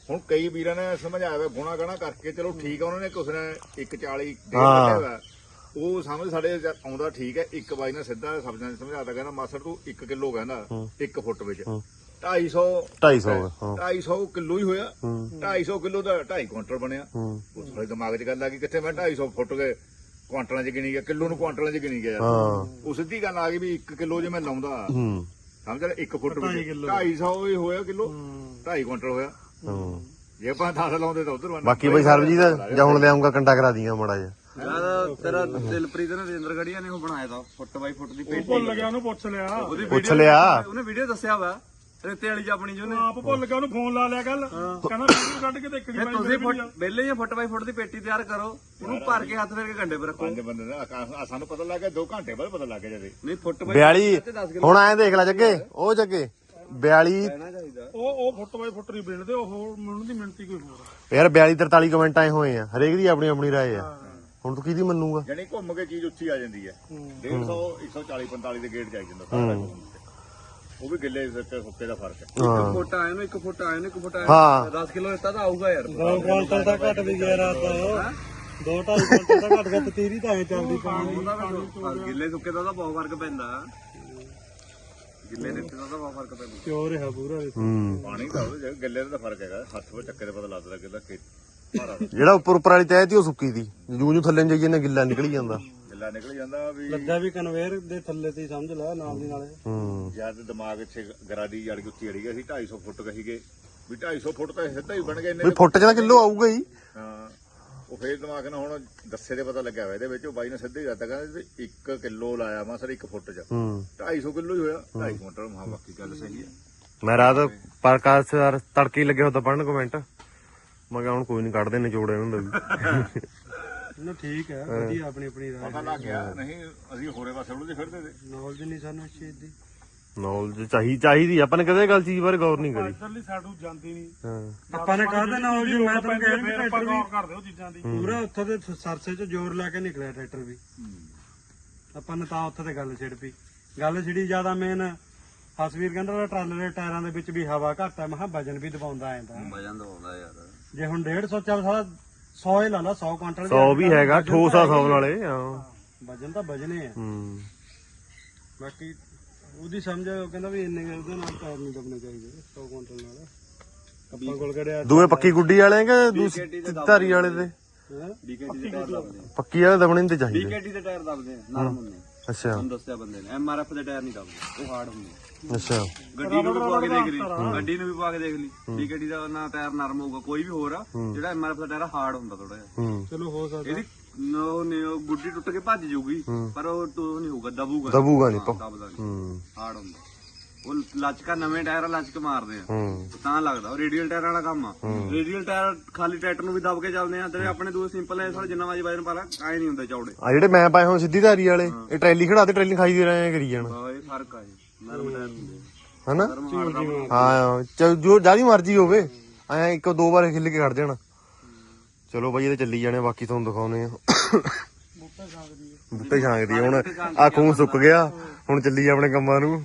ਹੁਣ ਕਈ ਵੀਰਾਂ ਨੇ ਸਮਝਾਇਆ ਵਾ ਗੁਣਾ ਗਣਾ ਕਰਕੇ ਚਲੋ ਠੀਕ ਆ ਉਹਨਾਂ ਨੇ ਕੁਛ ਨੇ 140 ਡੇਢ ਹਾਂ। ਉਹ ਸਮਝ ਸਾਡੇ ਆਉਂਦਾ ਠੀਕ ਹੈ ਇੱਕ ਬਾਈ ਨੇ ਸਿੱਧਾ ਸਬਜ਼ਾਂ ਚ ਸਮਝਾਤਾ ਕਹਿੰਦਾ ਮਾਸਟਰ ਤੂੰ 1 ਕਿਲੋ ਕਹਿੰਦਾ 1 ਫੁੱਟ ਵਿੱਚ। 250 250 ਹਾਂ। 250 ਕਿਲੋ ਹੀ ਹੋਇਆ। ਹੂੰ। 250 ਕਿਲੋ ਦਾ 2.5 ਕੁਇੰਟਲ ਬਣਿਆ। ਹੂੰ। ਉਸ ਵੇਲੇ ਦਿਮਾਗ 'ਚ ਗੱਲ ਆ ਗਈ ਕਿੱਥੇ ਮੈਂ 250 ਫੁੱਟ ਗਏ ਕੁਆਂਟਲਾਂ 'ਚ ਗਿਣੀ ਗਿਆ ਕਿਲੋ ਨੂੰ ਕੁਆਂਟਲਾਂ 'ਚ ਗਿਣੀ ਗਿਆ ਉਹ ਸਿੱਧੀ ਗੱਲ ਆ ਗਈ ਵੀ 1 ਕਿਲੋ ਜੇ ਮੈਂ ਲਾਉਂਦਾ। ਹੂੰ। ਸਮਝ ਲੈ 1 ਫੁੱਟ ਵਿੱਚ। 250 ਹੀ ਹੋਇਆ ਕਿਲੋ। 2.5 ਕੁਇੰਟਲ ਹੋਇਆ। ਜੇ ਆਪਾਂ 10 ਲਾਉਂਦੇ ਤਾਂ ਉਧਰ ਬਾਕੀ ਬਈ ਸਰਬਜੀਤ ਜਾਂ ਹੁਣ ਲਿਆਉਂਗਾ ਕੰਡਾ ਕਰਾ ਦੀਆਂ ਮੜਾ ਜਾ ਯਾਰ ਤੇਰਾ ਦਿਲਪ੍ਰੀਤ ਨੇ ਰਜਿੰਦਰ ਗੜੀਆ ਨੇ ਉਹ ਬਣਾਇਆ ਤਾ ਫੁੱਟ ਬਾਈ ਫੁੱਟ ਦੀ ਪੇਟੀ। ਭੁੱਲ ਗਿਆ ਉਹਨੂੰ ਪੁੱਛ ਲਿਆ। ਉਹਦੀ ਪੁੱਛ video ਲਿਆ। ਉਹਨੇ ਵੀਡੀਓ ਦੱਸਿਆ ਵਾ ਰੇਤੇ ਵਾਲੀ ਚ ਆਪਣੀ ਜਿਹਨੇ ਆਪ ਭੁੱਲ ਗਿਆ ਉਹਨੂੰ ਫੋਨ ਲਾ ਲਿਆ ਕੱਲ ਕਹਿੰਦਾ ਵੀਡੀਓ ਕੱਢ ਕੇ ਦੇਖ ਫਿਰ ਤੁਸੀਂ ਫੁੱਟ ਪਹਿਲੇ ਹੀ ਫੁੱਟ ਬਾਈ ਫੁੱਟ ਦੀ ਪੇਟੀ ਤਿਆਰ ਕਰੋ। ਉਹਨੂੰ ਭਰ ਕੇ ਹੱਥ ਫੇਰ ਕੇ ਕੰਡੇ 'ਤੇ ਰੱਖੋ। ਪੰਜ ਬੰਦੇ ਦਾ ਆਕਾਸ਼- ਆ ਸਾਨੂੰ ਪਤਾ ਲੱਗ ਗਿਆ 2 ਘੰਟੇ ਬਾਅਦ ਪਤਾ ਲੱਗ ਗਿਆ ਜਦੇ ਨਹੀਂ ਫੁੱਟ ਬਾਈ 42 ਹੁਣ ਐਂ ਦੇਖ ਲੈ ਜੱਗੇ ਉਹ ਜੱਗੇ 42 ਕਹਿਣਾ ਚਾਹੀਦਾ। ਉਹ ਉਹ ਫੁੱਟ ਬਾਈ ਫੁੱਟ ਨਹੀਂ ਬਿਲਦੇ ਉਹ ਹੋਰ ਮੈਨੂੰ ਦੀ ਮਿੰਤੀ ਕੋਈ ਹੋਰ। ਆ। ਯਾਰ 42 43 ਕਮੈਂਟ ਆਏ ਹੋਏ ਆ ਹਰੇਕ ਦੀ ਆਪਣੀ ਆਪਣੀ ਰਾਏ ਆ। ਹੁਣ ਤੂੰ ਕਿਹਦੀ ਮੰਨੂਗਾ? ਜਣੀ ਘੁੰਮ ਕੇ ਚੀਜ਼ ਉੱਚੀ ਆ ਜਾਂਦੀ ਹੈ। 150 140 45 ਦੇ ਗੇਟ 'ਚ ਆਈ ਜਾਂਦਾ ਸਾਰਾ। ਉਹ ਵੀ ਗਿੱਲੇ ਤੇ ਸੁੱਕੇ ਦਾ ਫ਼ਰਕ ਹੈ। ਇੱਕ ਫੁੱਟ ਆਏ ਨੂੰ ਇੱਕ ਫੁੱਟ ਆਏ ਨੂੰ ਇੱਕ ਫੁੱਟ ਆਏ ਹਾਂ। 10 ਕਿਲੋ ਦਿੱਤਾ ਤਾਂ ਆਊਗਾ ਯਾਰ। ਦੋ ਕੁਆਂਟਲ ਦਾ ਘਟ ਵੀ ਗਿਆ ਰਾਤ ਦਾ ਦੋ ਢਾਈ ਕੁਆਂਟਲ ਦਾ ਘਟ ਗਿਆ ਤੇ ਤੀਰੀ ਤਾਂ ਐ ਚੱਲਦੀ ਪਈ ਉਹਦਾ ਵੀ ਗਿੱਲੇ ਸੁੱਕੇ ਦਾ ਤਾਂ ਬਹੁਤ ਫ਼ਰਕ ਪੈਂਦਾ। ਗਿੱਲੇ ਰੇਤੇ ਦਾ ਤਾਂ ਬਹੁਤ ਫ਼ਰਕ ਪੈਂਦਾ। ਕਿਉਂ ਰਿਹਾ ਪੂਰਾ? ਹੂੰ। ਪਾਣੀ ਦਾ ਉਹਦੇ ਚ ਗਿੱਲੇ ਦਾ ਤਾਂ ਫ਼ਰਕ ਹੈਗਾ। ਹੱਥ ਵਿੱਚ ਚੱਕੇ ਦਾ ਪਤਾ ਲੱਗਦਾ ਕਿ ਜਿਹੜਾ ਉੱਪਰ ਉੱਪਰ ਵਾਲੀ ਤੈਅ ਤੀ ਉਹ ਸੁੱਕੀ ਦੀ ਜੂ ਜੂ ਥੱਲੇ ਨੂੰ ਜਾਈਏ ਨਾ ਗਿੱਲਾ ਨਿਕਲ ਹੀ ਜਾਂਦਾ। ਗਿੱਲਾ ਨਿਕਲ ਜਾਂਦਾ ਵੀ ਲੱਗਾ ਵੀ ਕਨਵੇਅਰ ਦੇ ਥੱਲੇ ਤੇ ਹੀ ਸਮਝ ਲੈ ਨਾਲ ਦੀ ਨਾਲੇ। ਹੂੰ। ਜਦ ਦਿਮਾਗ ਇੱਥੇ ਗਰਾਦੀ ਜੜ ਕੇ ਉੱਤੀ ਅੜੀ ਗਈ ਸੀ 250 ਫੁੱਟ ਕਹੀਗੇ ਵੀ 250 ਫੁੱਟ ਤਾਂ ਸਿੱਧਾ ਹੀ ਬਣ ਗਏ ਵੀ ਇੰਨੇ ਫੁੱਟ ਚ ਤਾਂ ਕਿਲੋ ਆਊਗਾ ਹੀ। ਹਾਂ ਉਹ ਫੇਰ ਦਿਮਾਗ ਨਾਲ ਹੁਣ ਦੱਸੇ ਦੇ ਪਤਾ ਲੱਗਿਆ ਹੋਇਆ ਇਹਦੇ ਵਿੱਚ ਉਹ ਬਾਈ ਨੇ ਸਿੱਧੇ ਹੀ ਕਰਤਾ ਕਹਿੰਦਾ ਵੀ 1 ਕਿਲੋ ਲਾਇਆ ਮੈਂ ਸਰ 1 ਫੁੱਟ 'ਚ। ਹੂੰ। 250 ਕਿਲੋ ਹੀ ਹੋਇਆ 2.5 ਕੁਇੰਟਲ ਮਹਾ ਬਾਕੀ ਗੱਲ ਸਹੀ ਹੈ। ਮੈਂ ਰਾਤ ਪ੍ਰਕਾਸ਼ ਸਰ ਤੜਕੇ ਹੀ ਲੱਗਿਆ ਹੁੰਦਾ ਪੜਨ ਕਮੈਂਟ ਮੈਂ ਕਿਹਾ ਹੁਣ ਕੋਈ ਨਹੀਂ ਕੱਢਦੇ ਨਿਚੋੜ ਇਹਨਾਂ ਦਾ ਵੀ। ਨਾ ਠੀਕ ਹੈ ਵਧੀਆ ਆਪਣੀ ਆਪਣੀ ਰਾਏ। ਪਤਾ ਲੱਗ ਗਿਆ ਨਹੀਂ ਅਸੀਂ ਹੋਰੇ ਪਾਸੇ ਉਲਝੇ ਫਿਰਦੇ ਤੇ। ਨੌਲੇਜ ਨਹੀਂ ਸਾਨੂੰ ਇਸ ਚੀਜ਼ ਦੀ। ਨੌਲੇਜ ਚਾਹੀ ਚਾਹੀਦੀ ਆਪਾਂ ਨੇ ਕਦੇ ਗੱਲ ਚੀਜ਼ ਬਾਰੇ ਗੌਰ ਨਹੀਂ ਕਰੀ। ਇੱਧਰਲੀ ਸਾਈਡ ਨੂੰ ਜਾਂਦੀ ਨਹੀਂ ਹਾਂ। ਆਪਾਂ ਨੇ ਕਹਦਾ ਨੌਲੇਜ ਮੈਂ ਤੁਹਾਨੂੰ ਕਹਿ ਰਿਹਾ ਆਪਾਂ ਟਰੈਕਟਰ ਵੀ ਗੌਰ ਕਰਦੇ ਉਹ ਚੀਜ਼ਾਂ ਦੀ। ਪੂਰਾ ਉੱਥੇ ਦੇ ਸਰਸੇ 'ਚ ਜ਼ੋਰ ਲਾ ਕੇ ਨਿਕਲਿਆ ਟਰੈਕਟਰ ਵੀ। ਆਪਾਂ ਨੇ ਤਾਂ ਉੱਥੇ ਤੇ ਗੱਲ ਛਿੜ ਪਈ। ਗੱਲ ਛਿੜੀ ਜ਼ਿਆਦਾ ਮੇਨ ਹਸਵੀਰ ਕਹਿੰਦਾ ਟਰਾਲੇ ਦੇ ਟਾਇਰਾਂ ਦੇ ਵਿੱਚ ਵੀ ਹਵਾ ਘੱਟ ਹੈ ਮੈਂ ਕਿਹਾ ਵਜਨ ਵੀ ਦਬਾਉਂਦਾ ਐਂਦਾ ਵਜਨ ਤਾਂ ਆਉਂਦਾ ਯਾਰ। ਜੇ ਹੁਣ 150 ਚੱਲ ਸਾਲਾ 100 ਹੀ ਲਾ ਲਾ 100 ਕੁਆਂਟਲ 100 ਵੀ ਹੈਗਾ ਠੋਸਾ 100 ਨਾਲੇ ਹਾਂ। ਵਜਨ ਤਾਂ ਵਜਨੇ ਆ। ਹੂੰ। ਬਾਕੀ ਉਹਦੀ ਸਮਝ ਉਹ ਕਹਿੰਦਾ ਵੀ ਇੰਨੇ ਉਹਦੇ ਨਾਲ ਟਾਇਰ ਨਹੀਂ ਦਬਣੇ ਚਾਹੀਦੇ 100 ਕੁਆਂਟਲ ਨਾਲ। ਕੱਪਾਂ ਕੋਲ ਕਰਿਆ ਦੂਏ ਪੱਕੀ ਗੁੱਡੀ ਵਾਲੇ ਕਿ ਦੂਸਰੀ ਧਾਰੀ ਵਾਲੇ ਦੇ? ਬੀਕੇਟੀ ਦੇ ਟਾਇਰ ਦਬਦੇ ਪੱਕੀ ਵਾਲੇ ਦਬਣੇ ਨਹੀਂ ਤੇ ਚਾਹੀਦੇ। ਬੀਕੇਟੀ ਦੇ ਟਾਇਰ ਦਬਦੇ ਆ, ਨਰਮ ਹੁੰਦੇ। ਅੱਛਾ। ਤੁਹਾਨੂੰ ਦੱਸਿਆ ਬੰਦੇ ਨੇ ਐਮਆਰਐਫ ਦੇ ਟਾਇਰ ਨਹੀਂ ਦਬਦੇ ਉਹ ਹਾਰਡ ਹੁੰਦੇ ਆ। ਅੱਛਾ। ਗੱਡੀ ਨੂੰ ਵੀ ਪਵਾ ਕੇ ਦੇਖ ਲਈ। ਗੱਡੀ ਨੂੰ ਵੀ ਪਵਾ ਕੇ ਦੇਖ ਲਈ। ਬੀਕੇਟੀ ਦਾ ਨਾ ਟਾਇਰ ਨਰਮ ਹੋਊਗਾ ਕੋਈ ਵੀ ਹੋਰ ਆ ਜਿਹੜਾ ਐਮਆਰਐਫ ਦਾ ਟਾਇਰ ਹਾਰਡ ਹੁੰਦਾ ਥੋੜਾ ਜਿਹਾ। ਹੂੰ। ਚਲੋ ਹੋ ਸਕਦਾ। ਇਹਦੀ ਨੋ ਨੇ ਉਹ ਗੁੱਡੀ ਟੁੱਟ ਕੇ ਭੱਜ ਜਾਊਗੀ ਪਰ ਉਹ ਟੋ ਨਹੀਂ ਹੋਊਗਾ ਦਬੂਗਾ। ਦਬੂਗਾ ਨੀ, ਹਾਂ, ਪ- ਦਬਦਾ ਨਹੀਂ ਹੂੰ। ਹਾਰਡ ਹੁੰਦਾ। ਉਹ ਲਚਕਾ ਨਵੇਂ ਟਾਇਰ ਆ, ਲਚਕ ਮਾਰਦੇ ਆ। ਹੂੰ। ਤਾਂ ਲੱਗਦਾ ਉਹ ਰੇਡੀਅਲ ਟਾਇਰ ਵਾਲਾ ਕੰਮ ਆ। ਰੇਡੀਅਲ ਟਾਇਰ ਖਾਲੀ ਟਰੈਕਟਰ ਨੂੰ ਵੀ ਦਬ ਕੇ ਚੱਲਦੇ ਆ ਤੇ ਆਪਣੇ ਦੂਏ ਸਿੰਪਲ ਐ ਥੋੜਾ ਜਿੰਨਾ ਵਾਜੀ ਵਜਨ ਪਾ ਲਾ ਆਏ ਨਹੀਂ ਹੁੰਦੇ ਚੌੜੇ। ਆ ਜਿਹੜੇ ਮੈਂ ਪਾਏ ਹੋਣ ਸਿੱਧੀ ਧਾਰੀ ਵਾਲੇ ਇਹ ਟਰੈਲੀ ਖੜਾ ਤੇ ਟਰੈਲੀ ਖਾਈ ਦੇ ਰਹੇ ਆ ਕਰੀ ਜਾਣਾ। ਆ ਇਹ ਫ਼ਰਕ ਆ ਜੀ। ਨਰਮ ਟਾਇਰ ਹੁੰਦੇ ਆ। ਹਨਾ? ਦਾ ਹਾਂ ਚ- ਜੋ ਜਿਆਦੀ ਮਰਜ਼ੀ ਹੋਵੇ ਐ ਇੱਕ ਦੋ ਵਾਰ ਖਿੱਲ ਕੇ ਖੜ ਜਾਣਾ। ਚਲੋ ਬਾਈ ਇਹ ਤੇ ਚੱਲੀ ਜਾਣੇ ਬਾਕੀ ਤੁਹਾਨੂੰ ਦਿਖਾਉਨੇ ਆ। ਬੁੱਟੇ ਛਾਂਗਦੀ ਹੁਣ ਆ। ਖੂਨ ਸੁੱਕ ਗਿਆ ਹੁਣ ਚੱਲੀ ਆਪਣੇ ਕੰਮਾਂ ਨੂੰ।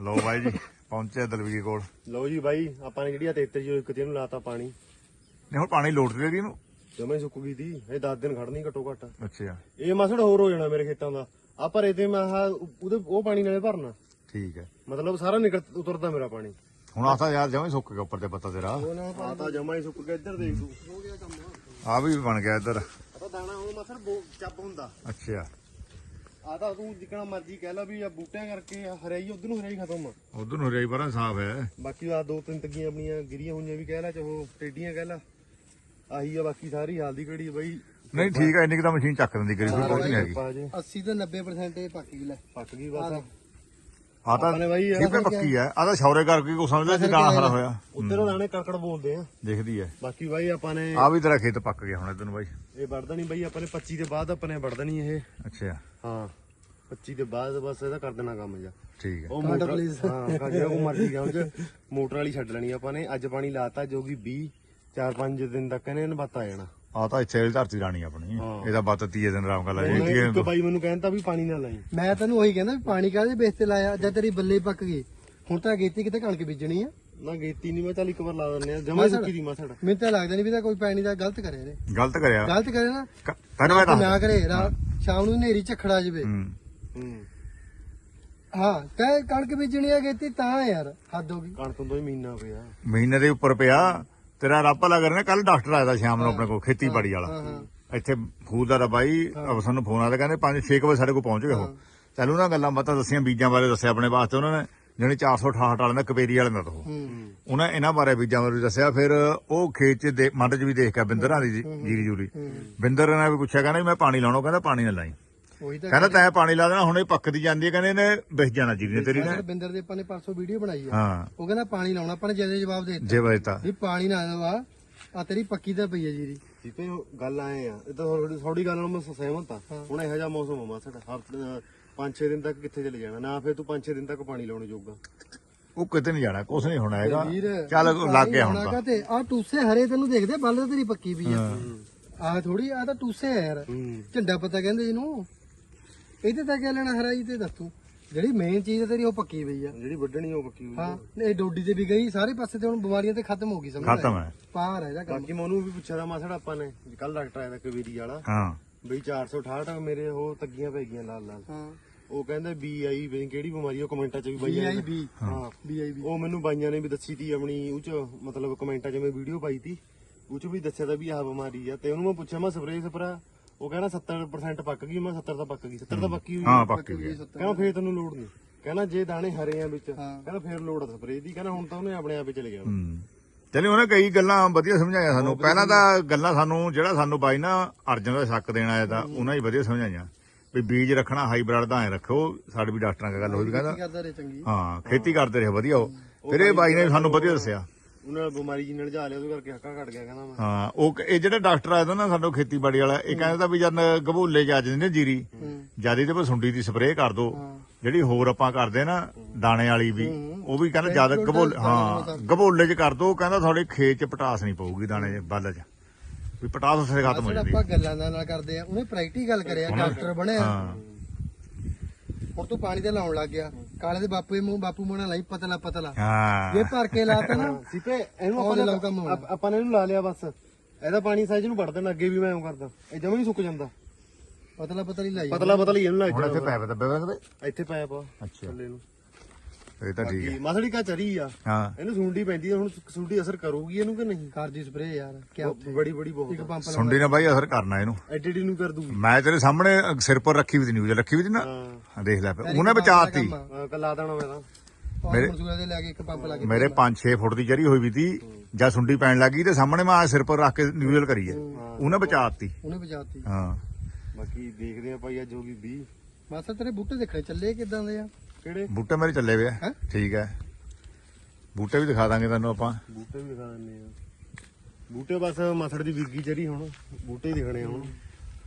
ਲਓ ਬਾਈ ਜੀ ਪਹੁੰਚੇ ਦਲਵੀਰ ਕੋਲ। ਲਓ ਜੀ ਬਾਈ ਆਪਾਂ ਨੇ ਜਿਹੜੀ ਆ 7301 ਤੇ ਇਹਨੂੰ ਲਾਤਾ ਪਾਣੀ। ਨਹੀਂ ਹੁਣ ਪਾਣੀ ਲੋਟ ਰਿਹਾ ਇਹਨੂੰ। ਜਮੇ ਸੁੱਕ ਗਈ ਦੀ ਇਹ 10 ਦਿਨ ਖੜਨੀ ਘੱਟੋ ਘੱਟ। ਅੱਛਾ। ਇਹ ਮਸੜ ਹੋਰ ਹੋ ਜਾਣਾ ਮੇਰੇ ਖੇਤਾਂ ਦਾ। ਆ ਭਰੇ ਤੇ ਮੈਂ ਆਹ ਉਹਦੇ ਉਹ ਪਾਣੀ ਨਾਲੇ ਭਰਨਾ। ਠੀਕ ਹੈ। ਮਤਲਬ ਸਾਰਾ ਨਿਕਲ ਉਤਰਦਾ ਮੇਰਾ ਪਾਣੀ। ਹੁਣ ਆ ਤਾਂ ਯਾਰ ਜਮਾਂ ਸੁੱਕ ਗਿਆ ਉੱਪਰ ਤੇ ਪੱਤਾ ਤੇਰਾ। ਆ ਤਾਂ ਜਮਾ ਹੀ ਸੁੱਕ ਗਿਆ ਇੱਧਰ ਦੇਖ ਤੂੰ। ਆ ਵੀ ਬਣ ਗਿਆ ਇੱਧਰ। ਆ ਤਾਂ ਦਾਣਾ ਹੁਣ ਮਸੜ ਬੋ- ਚੱਬ ਹੁੰਦਾ। ਅੱਛਾ। ਆ ਤਾਂ ਤੂੰ ਜਿੱਕਣਾ ਮਰਜ਼ੀ ਕਹਿ ਲਾ ਵੀ ਆ ਬੂਟਿਆਂ ਕਰਕੇ ਆ ਹਰਿਆਈ ਉਧਰ ਨੂੰ ਹਰਿਆਈ ਖਤਮ ਆ। ਉਧਰ ਨੂੰ ਹਰਿਆਈ ਪਰਾਂ ਸਾਫ਼ ਹੈ। ਬਾਕੀ ਆ ਦੋ ਤਿੰਨ ਤੱਗੀਆਂ ਆਪਣੀਆਂ ਗਿਰੀਆਂ ਹੋਈਆਂ ਵੀ ਕਹਿ ਲਾ ਚਾਹੋ ਟੇਡੀਆਂ ਕਹਿ ਲਾ। ਆਹੀ ਆ ਬਾਕੀ ਸਾਰੀ ਹਾਲ ਦੀ ਘੜੀ ਬਾਈ। ਨਹੀਂ ਠੀਕ ਹੈ ਇੰਨੀ ਕੁ ਤਾਂ ਮਸ਼ੀਨ ਚੱਕ ਦਿੰਦੀ ਕਰੀ ਕੋਈ ਨਹੀਂ ਹੈਗੀ। ਪਾ ਜੇ 80 ਤੋਂ 90% ਇਹ ਪੱਕ ਗਈ ਲੈ। ਪੱਕ ਗਈ ਬਸ। ਆ ਤਾਂ ਠੀਕ ਹੈ ਪੱਕੀ ਹੈ ਆ। ਤਾਂ ਸ਼ੌਰੇ ਕਰਕੇ ਕੋ ਸਮਝਦਾ ਸੀ ਦਾਣਾ ਹਰਾ ਹੋਇਆ। ਉੱਧਰੋਂ ਦਾਣੇ ਕੜਕੜ ਬੋਲਦੇ ਆ। ਦਿਖਦੀ ਹੈ ਬਾਕੀ ਬਾਈ ਆਪਾਂ ਨੇ ਆ ਵੀ ਤੇਰਾ ਖੇਤ ਪੱਕ ਗਿਆ ਹੁਣ ਇਧਰ ਨੂੰ ਬਾਈ। ਇਹ ਵੜਦਾ ਨਹੀਂ ਬਾਈ ਆਪਾਂ ਨੇ 25 ਦੇ ਬਾਅਦ ਆਪਾਂ ਨੇ ਵੜਦਾ ਨਹੀਂ ਇਹ। ਅੱਛਾ। ਹਾਂ 25 ਦੇ ਬਾਅਦ ਬਸ ਇਹਦਾ ਕਰ ਦੇਣਾ ਕੰਮ ਜਾ। ਠੀਕ ਹੈ ਉਹ ਮੋਟਰ ਹਾਂ ਕਾ ਜਿਹੜਾ ਕੋ ਮਰਜ਼ੀ ਸਮਝ ਮੋਟਰ ਵਾਲੀ ਛੱਡ ਲੈਣੀ ਆਪਾਂ ਨੇ। ਅੱਜ ਪਾਣੀ ਲਾਤਾ ਜੋ ਕਿ 20 4-5 ਦਿਨ ਤੱਕ ਇਹਨੇ ਨਬਤ ਆ ਜਾਣਾ। ਆ ਤਾਂ ਇੱਥੇ ਵਾਲੀ ਧਰਤੀ ਰਾਣੀ ਆਪਣੀ। ਇਹਦਾ ਬੱਤ 30 ਦਿਨ ਆਰਾਮ ਕਰ ਲੈ ਜੀ ਇੱਕ ਬਾਈ ਮੈਨੂੰ ਕਹਿੰਦਾ ਵੀ ਪਾਣੀ ਨਾ ਲਾਈ। ਮੈਂ ਤੈਨੂੰ ਉਹੀ ਕਹਿੰਦਾ ਵੀ ਪਾਣੀ ਕਾਹਦੇ ਬੇਸ ਤੇ ਲਾਇਆ ਜਦ ਤੇਰੀ ਬੱਲੇ ਪੱਕ ਗਈ। ਹੁਣ ਤਾਂ ਗੇਤੀ ਕਿਤੇ ਕਣਕ ਬੀਜਣੀ ਆ। ਨਾ ਗੇਤੀ ਨਹੀਂ ਮੈਂ ਚੱਲ ਇੱਕ ਵਾਰ ਲਾ ਦਿੰਦੇ ਆ। ਜਮਾ ਸੁੱਕੀ ਦੀ ਮਸੜ। ਮੈਨੂੰ ਤਾਂ ਲੱਗਦਾ ਨਹੀਂ ਵੀ ਤਾਂ ਕੋਈ ਪਾਣੀ ਦਾ ਗਲਤ ਕਰਿਆ ਨੇ ਗਲਤ ਕਰਿਆ। ਗਲਤ ਕਰੇ ਨਾ। ਤੈਨੂੰ ਮੈਂ ਨਾ ਦੱਸ ਕਰੇ ਰਾਤ ਸ਼ਾਮ ਨੂੰ ਹਨੇਰੀ ਝਖੜਾ ਜਵੇ। ਹੂੰ। ਹੂੰ। ਹਾਂ ਕਹੇ ਕਣਕ ਬੀਜਣੀ ਆ ਗੇਤੀ ਤਾਂ ਯਾਰ ਹੱਦ ਹੋ ਗਈ। ਕਣਕ ਤੋਂ ਹੀ ਮਹੀਨਾ ਪਿਆ। ਮਹੀਨੇ ਦੇ ਉੱਪਰ ਪਿਆ। ਤੇਰਾ ਰੱਬ ਭਲਾ ਕਰਨਾ ਕੱਲ ਡਾਕਟਰ ਆਇਆ ਤਾ ਸ਼ਾਮ ਨੂੰ ਆਪਣੇ ਕੋਲ ਖੇਤੀਬਾੜੀ ਵਾਲਾ। ਇੱਥੇ ਫੂਲਦਾਰ ਆ ਬਾਈ ਅਫਸਰ ਨੂੰ ਫੋਨ ਆਇਆ ਕਹਿੰਦੇ 5-6 ਵਜੇ ਸਾਡੇ ਕੋਲ ਪਹੁੰਚ ਗਏ ਉਹ। ਚੱਲ ਉਹਨਾਂ ਗੱਲਾਂ ਬਾਤਾਂ ਦੱਸੀਆਂ ਬੀਜਾਂ ਬਾਰੇ ਦੱਸਿਆ ਆਪਣੇ ਵਾਸਤੇ ਉਹਨਾਂ ਨੇ ਜਿਹੜੇ 468 ਵਾਲੇ ਦਾ ਕਪੇਰੀ ਵਾਲੇ ਦਾ ਉਹ। ਉਹਨਾਂ ਇਹਨਾਂ ਬਾਰੇ ਬੀਜਾਂ ਬਾਰੇ ਦੱਸਿਆ ਫਿਰ ਉਹ ਖੇਤ ਚ ਦੇ- ਮੰਡ ਚ ਵੀ ਦੇਖ ਕੇ ਬਿੰਦਰਾਂ ਦੀ ਜੀਰੀ ਜੂਰੀ। ਬਿੰਦਰ ਨੇ ਵੀ ਪੁੱਛਿਆ ਕਹਿੰਦਾ ਮੈਂ ਪਾਣੀ ਲਾਉਣਾ ਕਹਿੰਦਾ ਪਾਣੀ ਨਾ ਲਾਈ। ਉਹੀ ਤਾਂ ਕਹਿੰਦਾ ਤੈਂ ਪਾਣੀ ਲਾ ਦੇਣਾ ਹੁਣ ਇਹ ਪੱਕਦੀ ਜਾਂਦੀ ਹੈ ਕਹਿੰਦੇ ਇਹਨੇ ਵਿਸ ਜਾਣਾ ਜੀਰੀ ਨੇ ਤੇਰੀ ਨੇ। ਬਿੰਦਰ ਦੇ ਆਪਾਂ ਨੇ ਪਰਸੋਂ ਵੀਡੀਓ ਬਣਾਈ ਆ। ਹਾਂ। ਉਹ ਕਹਿੰਦਾ ਪਾਣੀ ਲਾਉਣਾ ਆਪਾਂ ਨੇ ਜਦੇ ਜਵਾਬ ਦੇ ਦਿੱਤਾ। ਜੇ ਵਜਤਾ ਵੀ ਪਾਣੀ ਨਾ ਦਵਾ ਆ ਤੇਰੀ ਪੱਕੀ ਤਾਂ ਪਈ ਆ ਜੀਰੀ। ਜਿੱਤੇ ਗੱਲ ਆਏ ਆ ਇਹ ਤਾਂ ਥੋੜੀ ਥੋੜੀ ਗੱਲ ਨਾਲ ਮੈਂ ਸਹਿਮਤ ਆ ਹੁਣ ਇਹੋ ਜਿਹਾ ਮੌਸਮ ਆ ਮਸੜ ਹਫ਼ਤੇ 5-6 ਦਿਨ ਤੱਕ ਕਿੱਥੇ ਚਲੇ ਜਾਣਾ? ਨਾ ਫਿਰ ਤੂੰ 5-6 ਦਿਨ ਤੱਕ ਪਾਣੀ ਲਾਉਣ ਜੋਗਾ। ਉਹ ਕਿਤੇ ਨਹੀਂ ਜਾਣਾ ਕੁਛ ਨਹੀਂ ਹੋਣਾ ਹੈਗਾ। ਚੱਲ ਲੱਗ ਗਿਆ ਹੁਣ ਤਾਂ ਤੇ ਆ ਟੂਸੇ ਹਰੇ ਤੈਨੂੰ ਦੇਖਦੇ ਬੱਲ ਤਾਂ ਤੇਰੀ ਪੱਕੀ ਵੀ ਆ। ਆ ਥੋੜੀ ਆ ਤਾਂ ਟੂਸੇ ਆ ਯਾਰ। ਹੂੰ। ਝੰਡਾ ਪਤਾ ਕਹਿੰਦੇ ਇਹਨੂੰ। ਇਹਦੇ ਤਾਂ ਕਿਆ ਲੈਣਾ ਹਰਾਈ ਤੇ ਦੱਸੂ? ਜਿਹੜੀ ਮੇਨ ਚੀਜ਼ ਤੇਰੀ ਉਹ ਪੱਕੀ ਪਈ ਆ। ਜਿਹੜੀ ਵੱਢਣੀ ਉਹ ਪੱਕੀ ਹੋਈ ਆ। ਹਾਂ ਇਹ ਡੋਡੀ ਤੇ ਵੀ ਗਈ ਸਾਰੇ ਪਾਸੇ ਤੇ ਹੁਣ ਬਿਮਾਰੀਆਂ ਤੇ ਖਤਮ ਹੋ ਗਈ ਸਮਝ ਖਤਮ ਹੈ। ਪਾਰ ਹੈ ਇਹਦਾ ਕੰਮ। ਬਾਕੀ ਮੈਂ ਉਹਨੂੰ ਵੀ ਪੁੱਛਿਆ ਦਾ ਮਾਸੜ ਆਪਾਂ ਨੇ ਕੱਲ ਡਾਕਟਰ ਆਇਆ ਤਾਂ ਕਵੇਰੀ ਵਾਲਾ। ਹਾਂ। ਬਈ 468 ਮੇਰੇ ਉਹ ਤੱਗੀਆਂ ਪੈ ਗਈਆਂ ਲਾਲ ਲਾਲ। ਹਾਂ। ਉਹ ਕਹਿੰਦਾ ਬੀ ਆਈ ਬਈ ਕਿਹੜੀ ਬਿਮਾਰੀ ਉਹ ਕਮੈਂਟਾਂ 'ਚ ਵੀ ਬਾਈਆਂ ਨੇ- ਬੀਆਈਬੀ ਹਾਂ। ਬੀਆਈਬੀ ਉਹ ਮੈਨੂੰ ਬਾਈਆਂ ਨੇ ਵੀ ਦੱਸੀ ਤੀ ਆਪਣੀ ਉਹ 'ਚ ਮਤਲਬ ਕਮੈਂਟਾਂ 'ਚ ਮੈਂ ਵੀਡੀਓ ਪਾਈ ਤੀ। ਉਹ 'ਚ ਵੀ ਦੱਸਿਆ ਤਾਂ ਵੀ ਆਹ ਬਿਮਾਰੀ ਆ ਤੇ ਉਹਨੂੰ ਮੈਂ ਪੁੱਛਿਆ ਮੈਂ ਸਪਰੇਅ ਸਪਰਾ ਉਹ ਕਹਿੰਦਾ 70% ਪੱਕ ਗਈ ਮੈਂ 70 ਤਾਂ ਪੱਕ ਗਈ। 70 ਤਾਂ ਪੱਕੀ ਹੋਈ। ਹਾਂ ਪੱਕ ਗਿਆ ਕਹਿੰਦਾ ਫੇਰ ਤੈਨੂੰ ਲੋੜ ਨਹੀਂ। ਕਹਿੰਦਾ ਜੇ ਦਾਣੇ ਹਰੇ ਆ ਵਿੱਚ ਕਹਿੰਦਾ ਫੇਰ ਲੋੜ ਆ ਸਪਰੇਅ ਦੀ। ਕਹਿੰਦਾ ਹੁਣ ਤਾਂ ਉਹਨੇ ਆਪਣੇ ਆਪੇ ਚਲੇ ਗਿਆ ਹੂੰ। ਚਲੇ ਉਹਨੇ ਕਈ ਗੱਲਾਂ ਵਧੀਆ ਸਮਝਾਈਆਂ ਸਾਨੂੰ। ਪਹਿਲਾਂ ਤਾਂ ਗੱਲਾਂ ਸਾਨੂੰ ਜਿਹੜਾ ਸਾਨੂੰ ਬਾਈ ਨਾ ਅਰਜਨ ਦਾ ਸ਼ੱਕ ਦੇਣ ਆਇਆ ਤਾਂ ਉਹਨਾਂ ਹੀ ਵਧੀਆ ਸਮਝਾਈਆਂ। ਵੀ ਬੀਜ ਰੱਖਣਾ ਹਾਈਬ੍ਰਿਡ ਦਾ ਐ ਰੱਖੋ। ਸਾਡੇ ਵੀ ਡਾਕਟਰਾਂ ਨਾਲ ਗੱਲ ਹੋਈ ਕਹਿੰਦਾ ਹਾਂ ਖੇਤੀ ਕਰਦੇ ਰਹੇ ਵਧੀਆ ਉਹ। ਫਿਰ ਇਹ ਬਾਈ ਨੇ ਸਾਨੂੰ ਵਧੀਆ ਦੱਸਿਆ। ਉਹਨਾਂ ਨਾਲ ਬਿਮਾਰੀ ਜੀ ਨਾਲ ਜਾ ਲਿਆ ਉਹਦੇ ਕਰਕੇ ਹੱਕਾ ਘਟ ਗਿਆ ਕਹਿੰਦਾ ਮੈਂ। ਹਾਂ ਉਹ ਕ- ਇਹ ਜਿਹੜਾ ਡਾਕਟਰ ਆਇਆ ਤਾ ਨਾ ਸਾਨੂੰ ਖੇਤੀਬਾੜੀ ਵਾਲਾ ਇਹ ਕਹਿੰਦਾ ਤਾ ਵੀ ਜਦ ਗਭੂਲੇ ਚ ਆ ਜਾਂਦੇ ਨੇ ਜੀਰੀ ਜਿਆਦੀ ਤੇ ਸੁੰਡੀ ਦੀ ਸਪਰੇਅ ਕਰ ਦੋ। ਜਿਹੜੀ ਹੋਰ ਆਪਾਂ ਕਰਦੇ ਨਾ ਦਾਣੇ ਵਾਲੀ ਵੀ ਉਹ ਵੀ ਕਹਿੰਦਾ ਜ਼ਿਆਦਾ ਗਭੋਲੇ ਹਾਂ ਗਭੋਲੇ ਚ ਕਰ ਦੋ ਕਹਿੰਦਾ ਤੁਹਾਡੇ ਖੇਤ ਚ ਪਟਾਸ ਨਹੀਂ ਪਊਗੀ ਦਾਣੇ ਚ ਬੱਲ ਚ। ਵੀ ਪਟਾਸ ਉਸੇ ਖਤਮ ਹੋ ਜਾਂਦੀ। ਆਪਾਂ ਗੱਲਾਂ ਨਾਲ ਨਾਲ ਕਰਦੇ ਆ ਉਹਨੇ ਪ੍ਰੈਕਟੀਕਲ ਕਰਿਆ ਡਾਕਟਰ ਬਣਿਆ। ਹਾਂ। ਹੁਣ ਤੂੰ ਪਾਣੀ ਤੇ ਲਾਉਣ ਲੱਗ ਗਿਆ। ਕਾਲੇ ਦੇ ਬਾਪੂ ਦੇ ਮੂੰਹ ਬਾਪੂ ਮੋਣਾ ਲਈ ਪਤਲਾ ਪਤਲਾ। ਹਾਂ। ਜੇ ਭਰ ਕੇ ਲਾਤਾ ਨਾ ਸੀਪੇ ਇਹਨੂੰ ਆਪਾਂ ਨੇ ਕੰਮ ਹੋਣਾ। ਆਪ- ਆਪਾਂ ਨੇ ਇਹਨੂੰ ਲਾ ਲਿਆ ਬਸ। ਇਹਦਾ ਪਾਣੀ ਸਾਈਜ਼ ਨੂੰ ਵੜ ਦੇਣਾ ਅੱਗੇ ਵੀ ਮੈਂ ਐਂ ਕਰਦਾ। ਇਹ ਜਮਾ ਹੀ ਸੁੱਕ ਜਾਂਦਾ। ਪਤਲਾ ਪਤਲੀ ਲਾਈ। ਪਤਲਾ ਪਤਲਾ ਹੀ ਇਹਨੂੰ ਲੱਗ ਹੁਣ ਇੱਥੇ ਜਾਣਾ ਪੈਪ ਦੱਬੇ ਵੇਖਦੇ ਇੱਥੇ ਪਾਇਆ ਪਾ ਅੱਛਾ। ਥੱਲੇ ਨੂੰ। ਇਹ ਤਾਂ ਠੀਕ ਹੈ। ਮਸੜੀ ਕਾ ਚਰੀ ਆ। ਹਾਂ। ਇਹਨੂੰ ਸੁੰਡੀ ਪੈਂਦੀ ਆ ਹੁਣ ਸੁੰਡੀ ਅਸਰ ਕਰੂਗੀ ਇਹਨੂੰ ਕਿ ਨਹੀਂ? ਕਰਦੀ ਸਪਰੇ ਯਾਰ ਕਿਆ ਬੜੀ ਬੜੀ ਬਹੁਤ ਇੱਕ ਪੰਪ ਸੁੰਡੀ ਨੇ ਬਾਈ ਅਸਰ ਕਰਨਾ ਇਹਨੂੰ। ਐਡੀਡੀ ਨੂੰ ਕਰ ਦੂਗੀ। ਮੈਂ ਤੇਰੇ ਸਾਹਮਣੇ ਸਿਰ ਪਰ ਰੱਖੀ ਵੀ ਤੀ ਨਿਊਜ਼ ਰੱਖੀ ਵੀ ਤੀ ਨਾ। ਹਾਂ। ਹਾਂ, ਦੇਖ ਲੈ ਫਿਰ। ਉਹਨੇ ਬਚਾਤੀ। ਹਾਂ, ਕੱਲਾ ਦੇਣਾ ਮੈਂ ਤਾਂ ਮੇਰੇ ਮਨਸੂਰਾ ਦੇ ਲੈ ਕੇ ਇੱਕ ਪੰਪ ਲਾ ਕੇ ਮੇਰੇ 5-6 ਫੁੱਟ ਦੀ ਚਰੀ ਹੋਈ ਵੀ ਤੀ ਜਾਂ ਸੁੰਡੀ ਪੈਣ ਲੱਗੀ ਤੇ ਸਾਹਮਣੇ ਮੈਂ ਸਿਰ ਪਰ ਰੱਖ ਕੇ ਨਿਊਜ਼ਲ ਕਰੀ ਹੈ। ਉਹਨੇ ਬਚਾਤੀ। ਉਹਨੇ ਬਚਾਤੀ। ਹਾਂ। ਬਾਕੀ ਦੇਖਦੇ ਆ ਭਾਈ ਅੱਜ ਹੋ ਗਈ 20 ਮਾਸਾ ਤੇਰੇ ਬੂਟੇ ਦੇਖਣੇ ਚੱਲੇ ਕਿਦਾਂ ਦੇ ਆ? ਕਿਹੜੇ? ਬੂਟੇ ਮੇਰੇ ਚੱਲੇ ਵੇ ਆ। ਹੈਂ? ਠੀਕ ਹੈ। ਬੂਟੇ ਵੀ ਦਿਖਾ ਦਾਂਗੇ ਤੁਹਾਨੂੰ ਆਪਾਂ। ਬੂਟੇ ਵੀ ਦਿਖਾ ਦਿੰਦੇ ਆ। ਬੂਟੇ ਬਸ ਮਸੜ ਦੀ ਵਿਗੀ ਚਰੀ ਹੁਣ। ਬੂਟੇ ਹੀ ਦਿਖਣੇ ਆ ਹੁਣ।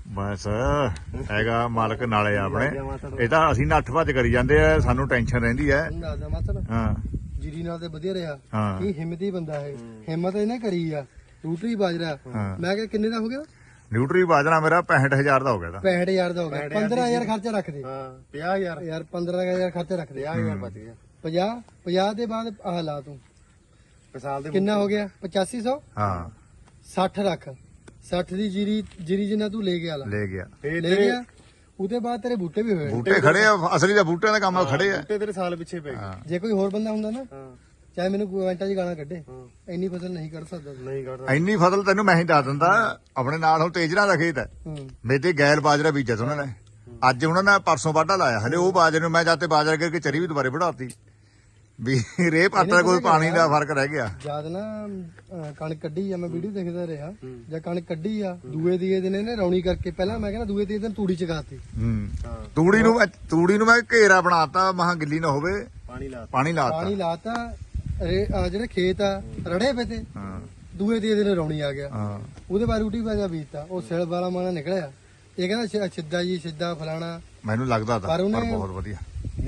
ਬਸ ਹੈਗਾ ਮਾਲਕ ਨਾਲੇ ਆਪਣੇ। ਇਹ ਤਾਂ ਅਸੀਂ ਨੱਠ ਭੱਜ ਕਰੀ ਜਾਂਦੇ ਆ ਸਾਨੂੰ ਟੈਨਸ਼ਨ ਰਹਿੰਦੀ ਹੈ। ਦੱਸਦਾ ਹਾਂ। ਜੀਰੀ ਨਾਲ ਤੇ ਵਧੀਆ ਰਿਹਾ। ਹਾਂ। ਇਹ ਹਿੰਮਤੀ ਬੰਦਾ ਹੈ। ਹਿੰਮਤ ਇਹਨੇ ਕਰੀ ਆ। ਰੂਟਰੀ ਬਾਜਰਾ ਹਾਂ। ਮੈਂ ਕਿਹਾ ਕਿੰਨੇ ਦਾ ਹੋ ਗਿਆ? ਨਿਊਟਰੀ ਬਾਜਰਾ ਮੇਰਾ 65000 ਦਾ ਹੋ ਗਿਆ ਤਾਂ। 65000 ਦਾ ਹੋ ਗਿਆ। 15000 ਖਰਚਾ ਰੱਖ ਦੇ। ਹਾਂ 50000 ਯਾਰ 15000 ਖਰਚਾ ਰੱਖ ਦੇ। 50000 ਬਚ ਗਿਆ। 50 50 ਦੇ ਬਾਅਦ ਆਹ ਲਾ ਤੂੰ। ਸਾਲ ਦੇ ਕਿੰਨਾ ਹੋ ਗਿਆ? 8500 ਹਾਂ। 60 ਰੱਖ। 60 ਦੀ ਜੀਰੀ ਜੀਰੀ ਜਿੰਨਾ ਤੂੰ ਲੈ ਗਿਆ ਲਾ। ਲੈ ਗਿਆ। ਤੇ ਲੈ ਗਿਆ? ਉਹਦੇ ਬਾਅਦ ਤੇਰੇ ਬੂਟੇ ਵੀ ਹੋਏ। ਬੂਟੇ ਖੜੇ ਆ ਅਸਲੀ ਦਾ ਬੂਟਿਆਂ ਦਾ ਕੰਮ ਖੜੇ ਆ। ਬੂਟੇ ਤੇਰੇ ਸਾਲ ਪਿੱਛੇ ਪੈ ਗਏ। ਹਾਂ। ਜੇ ਕੋਈ ਹੋਰ ਬੰਦਾ ਹੁੰਦਾ ਨਾ ਹਾਂ। ਚਾਹੇ ਮੈਨੂੰ ਕੁਆਂਟਾ 'ਚ ਗਾਣਾ ਕੱਢੇ। ਇੰਨੀ ਫਸਲ ਨਹੀਂ ਕੱਢ ਸਕਦਾ। ਨਹੀਂ ਕੱਢਦਾ ਇੰਨੀ ਫਸਲ ਤੈਨੂੰ ਮੈਂ ਹੀ ਦੱਸ ਦਿੰਦਾ ਆਪਣੇ ਨਾਲ ਹੁਣ ਤੇਜਰਾ ਦਾ ਖੇਤ ਹੈ। ਹੂੰ। ਮੇਤੇ ਗੈਲ ਬਾਜਰਾ ਬੀਜਿਆ ਉਹਨਾਂ ਨੇ। ਅੱਜ ਉਹਨਾਂ ਨੇ ਪਰਸੋਂ ਵਾਢਾ ਲਾਇਆ ਹਲੇ ਉਹ ਬਾਜਰੇ ਨੂੰ ਮੈਂ ਜਾਤੇ ਬਾਜਰਾ ਕਰਕੇ ਚਰੀ ਵੀ ਦੁਬਾਰੇ ਵਧਾਤੀ ਵੀ ਰੇ ਪਾਤਰ ਕੋਈ ਪਾਣੀ ਦਾ ਫ਼ਰਕ ਰਹਿ ਗਿਆ। ਜਦ ਨਾ ਕਣਕ ਕੱਢੀ ਆ ਮੈਂ ਵੀਡੀਓ ਦੇਖਦਾ ਰਿਹਾ। ਜਦ ਕਣਕ ਕੱਢੀ ਆ ਦੂਏ ਦੀਏ ਦਿਨ ਇਹਨੇ ਰੌਣੀ ਕਰਕੇ ਪਹਿਲਾਂ ਮੈਂ ਕਹਿੰਦਾ ਦੂਏ ਤੀਏ ਦਿਨ ਤੂੜੀ ਚਗਾਤੀ। ਹੂੰ। ਤੂੜੀ ਨੂੰ ਤੂੜੀ ਨੂੰ ਮੈਂ ਘੇਰਾ ਬਣਾਤਾ ਮਹਾ ਗਿੱਲੀ ਨਾ ਹੋਵੇ। ਪਾਣੀ ਲਾਤਾ। ਪਾਣੀ ਲਾਤਾ ਰੇ- ਆਹ ਜਿਹੜੇ ਖੇਤ ਆ ਰੜੇ ਪਏ ਤੇ। ਹਾਂ। ਦੂਏ ਤੀਏ ਦਿਨ ਰੌਣੀ ਆ ਗਿਆ। ਹਾਂ। ਉਹਦੇ ਬਾਅਦ ਰੂਟੀ ਬਾਜਾ ਬੀਜਤਾ। ਉਹ ਸਿਲ ਵਾਲਾ ਮਾਣਾ ਨਿਕਲਿਆ। ਇਹ ਕਹਿੰਦਾ ਸਿੱਧਾ ਜੀ ਸਿੱਧਾ ਫਲਾਣਾ। ਮੈਨੂੰ ਲੱਗਦਾ ਤਾਂ ਪਰ ਉਹਨੇ- ਬਹੁਤ ਵਧੀਆ।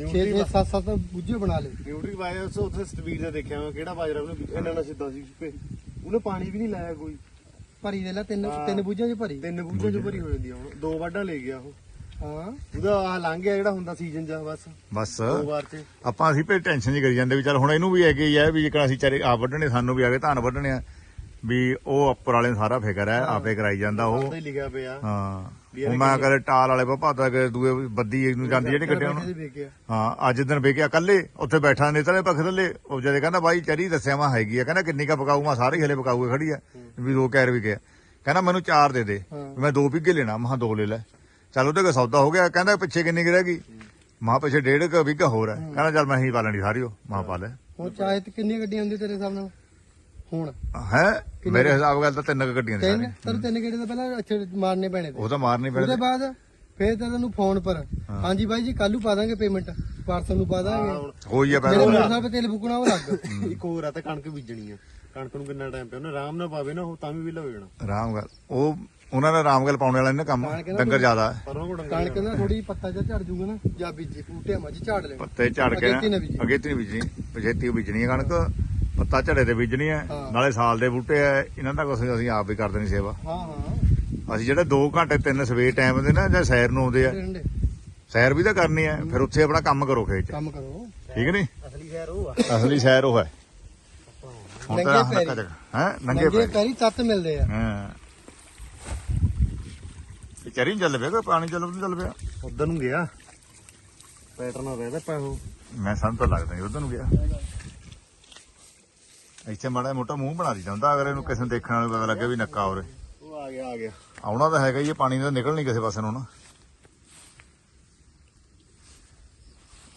6 6 7 7 ਬੁੱਝੇ ਬਣਾ ਲਏ। ਨਿਊਟਰੀ ਵਾਇਰਸ ਉੱਥੇ ਸਪੀਡ ਤੇ ਦੇਖਿਆ ਮੈਂ ਕਿਹੜਾ ਬਾਜਰਾ ਉਹਨੇ ਇਹਨਾਂ ਨਾਲ ਸਿੱਧਾ ਸੀ ਉਹਨੇ ਪਾਣੀ ਵੀ ਨਹੀਂ ਲਾਇਆ ਕੋਈ। ਭਰੀ ਦੇ ਲੈ ਤਿੰਨ ਤਿੰਨ ਬੁੱਝਾਂ 'ਚ ਭਰੀ। ਤਿੰਨ ਬੂਟੇ ਚ ਭਰੀ ਹੋ ਜਾਂਦੀ ਆ ਹੁਣ। ਦੋ ਵਾਢਾਂ ਲੈ ਗਿਆ ਉਹ। ਹਾਂ। ਉਹਦਾ ਆਹ ਲੰਘ ਗਿਆ ਜਿਹੜਾ ਹੁੰਦਾ ਸੀਜ਼ਨ ਜਾ ਬਸ। ਬਸ। ਦੋ ਵਾਰ ਚ। ਆਪਾਂ ਅਸੀਂ ਭੇ ਟੈਨਸ਼ਨ ਜੀ ਕਰੀ ਜਾਂਦੇ ਵੀ ਚੱਲ ਹੁਣ ਇਹਨੂੰ ਵੀ ਹੈਗੇ ਹੀ ਆ ਵੀ ਜਿਹੜਾ ਅਸੀਂ ਚਾਰੇ ਆਪ ਵੱਢਣੇ ਸਾਨੂੰ ਵੀ ਆਗੇ ਧਾਨ ਵੱਢਣੇ ਆ ਵੀ ਉਹ ਉੱਪਰ ਵਾਲੇ ਨੂੰ ਸਾਰਾ ਫਿਕਰ ਹੈ ਆਪੇ ਕਰਾਈ ਜਾਂਦਾ ਉਹ। ਹੀ ਲਿਖਿਆ ਪਿਆ। ਹਾਂ। ਉਹ ਮੈਂ ਕਰੇ ਟਾਲ ਵਾਲੇ ਪਾਪਾ ਕਿ ਦੂਏ ਬੱਦੀ ਨੂੰ ਜਾਂਦੀ ਜਿਹੜੀ ਗੱਡਿਆਂ ਨੂੰ ਇਹਦੇ ਵੇਖ ਗਿਆ ਹਾਂ ਅੱਜ ਦਿਨ ਵੇਖਿਆ ਕੱਲੇ ਉੱਥੇ ਬੈਠਾ ਨੇ ਤਲੇ ਪੱਖ ਥੱਲੇ ਉਹ ਜਦੇ ਕਹਿੰਦਾ ਬਾਈ ਚਰੀ ਦੱਸਿਆ ਮੈਂ ਹੈਗੀ ਆ ਕਹਿੰਦਾ ਕਿੰਨੀ ਕਾ ਪਕਾਊ ਮੈਂ ਸਾਰੇ ਹਲੇ ਪਕਾਊਏ ਖੜੀ ਆ ਵੀ ਦੋ ਕੈਰ ਵੀ ਗਿਆ ਕਹਿੰਦਾ ਮੈਨੂੰ ਚਾਰ ਦੇ ਦੇ ਮੈਂ ਦੋ ਪਿੱਗੇ ਲੈਣਾ ਮੈਂ ਕਿਹਾ ਦੋ ਲੈ ਲੈ। ਚੱਲ ਉਹਦੇ ਕੋ ਸੌਦਾ ਹੋ ਗਿਆ ਕਹਿੰਦਾ ਪਿੱਛੇ ਕਿੰਨੀ ਕੁ ਰਹਿ ਗਈ? ਮਾਂ ਪਿੱਛੇ ਡੇਢ ਕ ਵਿਗਾ ਹੋਰ ਹੈ। ਕਹਿੰਦਾ ਚੱਲ ਮੈਂ ਹੀ ਪਾ ਲੈਣੀ ਸਾਰੀ ਉਹ ਮਾਂ ਪਾ ਲੈ। ਹੁਣ ਚਾਹੇ ਤੇ ਕਿੰਨੀਆਂ ਗੱਡੀਆਂ ਹੁੰਦੀਆਂ ਤੇਰੇ ਹਿਸਾਬ ਨਾਲ? ਹੁਣ। ਹੈ? ਮੇਰੇ ਹਿਸਾਬ ਗੱਲ ਤਾਂ ਤਿੰਨ ਕੁ ਗੱਡੀਆਂ ਨੇ ਤਿੰਨ? ਸਾਰੀਆਂ। ਤੈਨੂੰ ਤਿੰਨ ਗੱਡੀਆਂ ਤਾਂ ਪਹਿਲਾਂ ਅੱਛੇ ਮਾਰਨੇ ਪੈਣੇ ਤੇ। ਉਹ ਤਾਂ ਮਾਰਨੀ ਉਹਦੇ ਪੈਣੀ ਬਾਅਦ ਫੇਰ ਤਾਂ ਤੈਨੂੰ ਫੋਨ ਪਰ। ਹਾਂਜੀ ਬਾਈ ਜੀ ਕੱਲ ਨੂੰ ਪਾ ਦਾਂਗੇ ਪੇਮੈਂਟ ਪਰਸੋਂ ਨੂੰ ਪਾ ਦਾਂਗੇ। ਹੋਈ ਆ ਮੇਰੇ ਪਹਿਲਾਂ। ਮੋਟਰਸਾਈਕਲ ਤੇ ਤੇਲ ਫੁਕਣਾ ਉਹ ਲੱਗ ਇੱਕ ਹੋਰ ਆ ਤਾਂ ਕਣਕ ਬੀਜਣੀ ਆ। ਕਣਕ ਨੂੰ ਕਿੰਨਾ ਟਾਈਮ ਪਿਆ? ਉਹਨੇ ਆਰਾਮ ਨਾਲ ਪਾਵੇ ਨਾ ਉਹ ਤਾਂ ਵੀ ਵਿਲਾ ਹੋ ਜਾਣਾ। ਆਰਾਮ ਗੱਲ ਉਹ ਉਹਨਾਂ ਨੇ ਆਰਾਮ ਗੱਲ ਪਾਉਣੇ ਵਾਲੇ ਨੇ ਕੰਮ ਡੰਗਰ ਜ਼ਿਆਦਾ। ਹੈ। ਪਰ ਉਹ ਡੰਗਰ ਕਣਕ ਨਾ ਥੋੜੀ ਪੱਤਾ ਝੜ ਜੂਗਾ ਨਾ ਜਾਂ ਬੀਜੇ ਬੂਟੇ ਮੱਝ ਝਾੜ ਲੈਣਾ। ਪੱਤੇ ਝੜ ਕੇ ਅਗੇਤੀ ਨਾ ਬੀਜੀ। ਅਗੇਤੀ ਨਹੀਂ ਬੀਜਣੀ ਪਛੇਤੀ ਬੀਜਣੀ ਹੈ ਕਣਕ ਪੱਤਾ ਝੜੇ ਤੇ ਬੀਜਣੀ ਹੈ ਹਾਂ। ਨਾਲੇ ਸਾਲ ਦੇ ਬੂਟੇ ਐ ਇਹਨਾਂ ਦਾ ਕੁਛ ਅਸੀਂ ਆਪ ਵੀ ਕਰਦੇ ਨਹੀਂ ਸੇਵਾ। ਹਾਂ ਹਾਂ। ਅਸੀਂ ਜਿਹੜੇ 2 ਘੰਟੇ 3 ਸਵੇਰ ਟਾਈਮ ਦੇ ਨਾ ਜਾਂ ਸੈਰ ਨੂੰ ਆਉਂਦੇ ਆ। ਸੈਰ ਵੀ ਤਾਂ ਕਰਨੀ ਹੈ ਫਿਰ ਉੱਥੇ ਆਪਣਾ ਕੰਮ ਕਰੋ ਖੇਤ 'ਚ। ਕੰਮ ਕਰੋ। ਠੀਕ ਨਹੀਂ ਅਸਲੀ ਖੈਰ ਉਹ ਆ। ਅਸਲੀ ਸੈਰ ਉਹ ਹੈ। ਹੁਣ ਤਾਂ ਨੰਗੇ ਪੈਰੀ। ਹੈ? ਨੰਗੇ ਨੰਗੇ ਪੈ ਪੈਰੀ ਤੱਤ ਮਿਲਦੇ ਆ। ਹਾਂ। ਚਰੀ ਚੱਲ ਪਿਆ ਕੋਈ ਪਾਣੀ ਚੱਲ ਨਹੀਂ ਚੱਲ ਪਿਆ। ਉਧਰ ਨੂੰ ਗਿਆ। ਪੈਟਰਨ ਆ ਰਿਹਾ ਪਾ ਉਹ ਮੈਂ ਸਾਨੂੰ ਤਾਂ ਲੱਗਦਾ ਉਧਰ ਨੂੰ ਗਿਆ। ਇੱਥੇ ਮਾੜਾ ਮੋਟਾ ਮੂੰਹ ਬਣਾ ਦੀ ਜਾਂਦਾ ਅਗਰ ਇਹਨੂੰ ਕਿਸੇ ਨੂੰ ਦੇਖਣ ਵਾਲੇ ਪਤਾ ਲੱਗੇ ਵੀ ਨੱਕਾ ਉਰੇ। ਉਹ ਆ ਗਿਆ ਆ ਗਿਆ। ਆਉਣਾ ਤਾਂ ਹੈਗਾ ਹੀ ਇਹ ਪਾਣੀ ਦਾ ਨਿਕਲ ਨਹੀਂ ਕਿਸੇ ਪਾਸੇ ਨੂੰ ਨਾ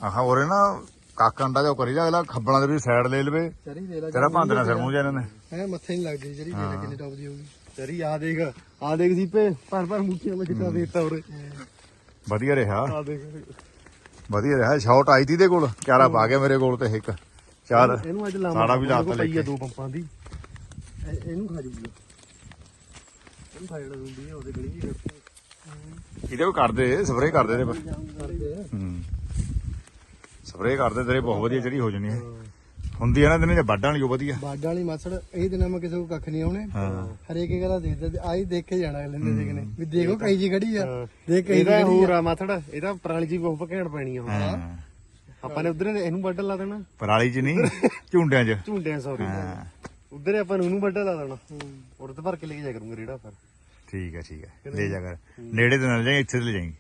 ਆਹ ਉਰੇ ਨਾ ਕਾਕਾ ਅੰਡਾ ਜੋ ਕਰੀ ਜਾ ਅਗਲਾ ਖੱਬਲਾਂ ਦੇ ਵੀ ਸਾਈਡ ਲੈ ਲਵੇ। ਚਰੀ ਦੇ ਲੈ ਤੇਰਾ ਭਾਂਦਣਾ ਸਿਰ ਮੂੰਹ ਜਾਣੇ ਨੇ। ਹੈ ਮੱਥੇ ਨਹੀਂ ਲੱਗਦੀ ਜਿਹੜੀ ਦੇ ਲੈ ਕਿੰਨੀ ਟੌਪ ਦੀ ਹੋਊਗੀ ਚਰੀ ਆ ਦੇਖ ਆ ਦੇਖ ਸੀਪੇ ਪਰ ਪਰ ਮੁੱਠੀਆਂ ਵਿੱਚ ਕਿੱਦਾਂ ਦੇਤਾ ਉਰੇ। ਵਧੀਆ ਰਿਹਾ। ਆ ਦੇਖ ਵਧੀਆ ਰਿਹਾ ਸ਼ਾਟ ਆਈ ਤੀ ਦੇ ਕੋਲ ਚਾਰਾ ਪਾ ਗਿਆ ਮੇਰੇ ਕੋਲ ਤੇ ਇੱਕ ਚਾਰ। ਇਹਨੂੰ ਅੱਜ ਲਾਵਾਂ ਸਾੜਾ ਵੀ ਲਾਤਾ ਲੈ ਕੇ ਦੋ ਪੰਪਾਂ ਦੀ। ਇਹ- ਇਹਨੂੰ ਖਾ ਜੂਗੀ ਇਹਨੂੰ ਸਾਈਡ ਹੁੰਦੀ ਆ ਉਹਦੇ ਗਲੀ ਜੀ ਇਹਦੇ ਵੀ ਕਰਦੇ ਸਪਰੇਅ ਕਰਦੇ ਨੇ। ਹੂੰ। ਸਪਰੇਅ ਕਰਦੇ ਤੇਰੇ ਬਹੁਤ ਵਧੀਆ ਜਿਹੜੀ ਹੋ ਜਣੀ ਹੈ। ਹੁੰਦੀ ਆ ਨਾ ਦਿਨੇ ਜੇ ਵੱਢਾਂ ਵਾਲੀ ਉਹ ਵਧੀਆ। ਬਾਡ ਵਾਲੀ ਮਾਸੜ ਇਹ ਦਿਨਾਂ ਮੈਂ ਕਿਸੇ ਕੋ ਕੱਖ ਨਹੀਂ ਆਉਣੇ। ਹਰੇਕ ਇਹ ਗੱਲ ਦੇਖਦਾ ਆਈ ਦੇਖ ਕੇ ਜਾਣਾ ਅਗਲੇ ਨੇ ਦੇਖਨੇ ਵੀ ਦੇਖੋ ਕਈ ਜੀ ਖੜੀ ਆ। ਦੇਖ ਕਈ ਇਹਦਾ ਹੋਰ ਆ। ਆ ਮਾਥੜ ਇਹਦਾ ਪਰਾਲੀ ਜੀ ਬਹੁਤ ਘੈਂਟ ਪੈਣੀ ਆ ਹੁਣ। ਹਾਂ। ਆਪਾਂ ਨੇ ਉਧਰ ਇਹਨੂੰ ਵੱਢ ਲਾ ਦੇਣਾ। ਪਰਾਲੀ ਚ ਨਹੀਂ ਝੁੰਡਿਆਂ ਚ। ਝੁੰਡਿਆਂ ਸੌਰੀ ਹਾਂ। ਉਧਰ ਆਪਾਂ ਨੂੰ ਉਹਨੂੰ ਵੱਢ ਲਾ ਦੇਣਾ। ਉਰ ਤੇ ਭਰ ਕੇ ਲੈ ਕੇ ਜਾ ਕਰੂੰਗਾ ਰੇੜਾ ਫਿਰ ਠੀਕ ਹੈ ਠੀਕ ਹੈ ਲੈ ਜਾ ਕਰ। ਨੇੜੇ ਤੇ ਨਾ ਜਾਈਂ ਇੱਥੇ ਤੇ ਲੈ ਜਾਈਂ।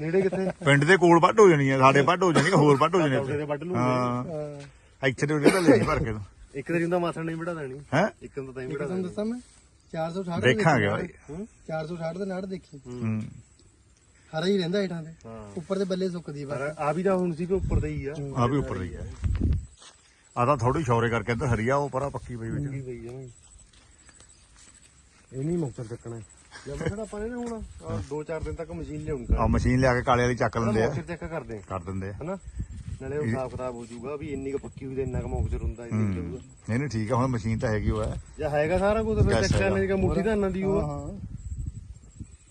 ਨੇੜੇ ਕਿੱਥੇ? ਪਿੰਡ ਦੇ ਕੋਲ ਵੱਢ ਹੋ ਜਾਣੀ ਆ ਸਾਡੇ ਵੱਢ ਹੋ ਜਾਣੀ ਆ, ਹੋਰ ਵੱਢ ਹੋ ਜਾਣੀ ਦੇ ਵੱਢ ਲੂੰਗੇ। ਹਾਂ। ਇੱਥੇ ਤੇ ਉਹਨੇ ਲੈ ਭਰ ਕੇ ਇੱਕ ਤੇਰੀ ਹੁੰਦਾ ਮਾਸੜ ਨਹੀਂ ਵੜਾ ਦੇਣੀ। ਹੈ? ਇੱਕ ਨੂੰ ਤਾਂ ਤਾਂ ਹੀ ਵੜਾ ਤੁਹਾਨੂੰ ਦੱਸਾਂ ਮੈਂ? 460 ਦੇਖਾਂਗੇ ਬਾਈ। 460 ਦੇ ਨਾੜ ਦੇਖੀ। ਹੂੰ। ਹਰਾ ਹੀ ਰਹਿੰਦਾ ਤੇ। ਹਾਂ। ਉੱਪਰ ਤੇ ਬੱਲੇ ਸੁੱਕਦੀ ਬਸ। ਪਰ ਆ ਵੀ ਤਾਂ ਹੁਣ ਸੀ ਕਿ ਉੱਪਰ ਦੇ ਹੀ ਆ। ਆ ਵੀ ਉੱਪਰ ਦੀ ਆ। ਆ ਤਾਂ ਥੋੜੀ ਸ਼ੌਰੇ ਕਰਕੇ ਇੱਧਰ ਹਰੀਆ ਉਹ ਪਰਾਂ ਪੱਕੀ ਪਈ ਵਿੱਚ। ਕੀ ਪਈ ਜਮਾਈ ਇਹ ਨਹੀਂ ਮੌਕਰ ਚੱਕਣਾ। ਜਾਂ ਮੈਂ ਕਿਹੜਾ ਆਪਾਂ ਨੇ ਹੁਣ ਆਹ ਦੋ ਚਾਰ ਦਿਨ ਤੱਕ ਮਸ਼ੀਨ ਲਿਆਉਣੀ। ਆ ਮਸ਼ੀਨ ਲਿਆ ਕੇ ਕਾਲੇ ਵਾਲੀ ਚੱਕ ਲੈਂਦੇ ਆ। ਮੌਕਰ ਚੈੱਕ ਕਰਦੇ ਆ। ਕਰ ਦਿੰਦੇ ਆ। ਹਨਾ? ਨਾਲੇ ਉਹ ਹਿਸਾਬ ਕਿਤਾਬ ਹੋ ਜਾਊਗਾ ਵੀ ਇੰਨੀ ਕੁ ਪੱਕੀ ਹੋਈ ਤੇ ਇੰਨਾ ਕੁ ਮੌਕਰ ਹੁੰਦਾ ਇੰਨੀ ਕੁ ਹੋਊਗਾ। ਨਹੀਂ ਨਹੀਂ ਠੀਕ ਆ ਹੁਣ ਮਸ਼ੀਨ ਤਾਂ ਹੈਗੀ ਉਹ ਹੈ। ਜਾਂ ਹੈਗਾ ਸਾਰਾ ਕੁਝ ਫਿਰ Yes, ਚੈੱਕ। ਕਰਨੇ ਦੀ ਮੁੱਠੀ ਧਾਨਾਂ ਦੀ ਉਹ। ਹਾਂ ਹਾਂ।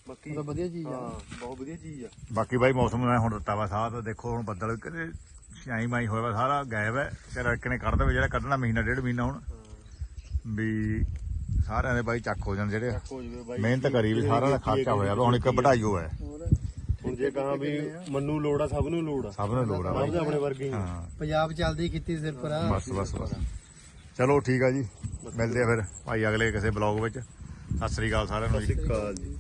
ਬਾਕੀ ਉਹ ਤਾਂ ਵਧੀਆ ਚੀਜ਼ ਆ। ਹਾਂ ਬਹੁਤ ਵਧੀਆ ਚੀਜ਼ ਆ। ਬਾਕੀ ਬਾਈ ਮੌਸਮ ਨੇ ਹੁਣ ਦਿੱਤਾ ਵਾ ਸਾਥ ਦੇਖੋ ਹੁਣ ਬੱਦਲ ਕਿਤੇ ਛਾਈ ਮਾਈ ਹੋਇਆ ਵਾ ਸਾਰਾ ਗਾਇਬ ਹੈ। ਚਲ ਇੱਕ ਨੇ ਕੱਢ ਦੇਵੇ ਜਿਹੜਾ ਕੱਢਣਾ ਮਹੀਨਾ ਡੇਢ ਮਹੀਨਾ ਹੁਣ। ਵੀ ਸਾਰਿਆਂ ਦੇ ਬਾਈ ਚੱਕ ਹੋ ਜਾਣ ਜਿਹੜੇ ਹੋ ਜਵੇ ਬਾਈ। ਮਿਹਨਤ ਕਰੀ ਵੀ ਸਾਰਾ ਦਾ ਖਰਚਾ ਹੋਇਆ ਵਾ ਹੁਣ ਇੱਕ ਵਢਾਈ ਹੋਇਆ ਹੁਣ ਜੇ ਕਹਾਂ ਵੀ ਮੰਨੂ ਲੋੜ ਆ ਸਭ ਨੂੰ ਲੋੜ ਆ। ਸਭ ਨੂੰ ਲੋੜ ਆ ਸਭ ਬਾਈ। ਦੇ ਆਪਣੇ ਵਰਗੇ ਹੀ ਆ। ਹਾਂ। ਪੰਜਾਬ ਚੱਲਦੀ ਖੇਤੀ ਸਿਰ ਪਰ ਆ। ਬਸ ਬਸ ਬਸ। ਚਲੋ ਠੀਕ ਆ ਜੀ। ਮਿਲਦੇ ਆ ਫਿਰ ਭਾਈ ਅਗਲੇ ਕਿਸੇ ਬਲੌਗ ਵਿੱਚ। ਸਤਿ ਸ੍ਰੀ ਅਕਾਲ ਸਾਰਿਆਂ ਨੂੰ ਜੀ। ਸਤਿ ਸ਼੍ਰੀ ਅਕਾਲ ਜੀ।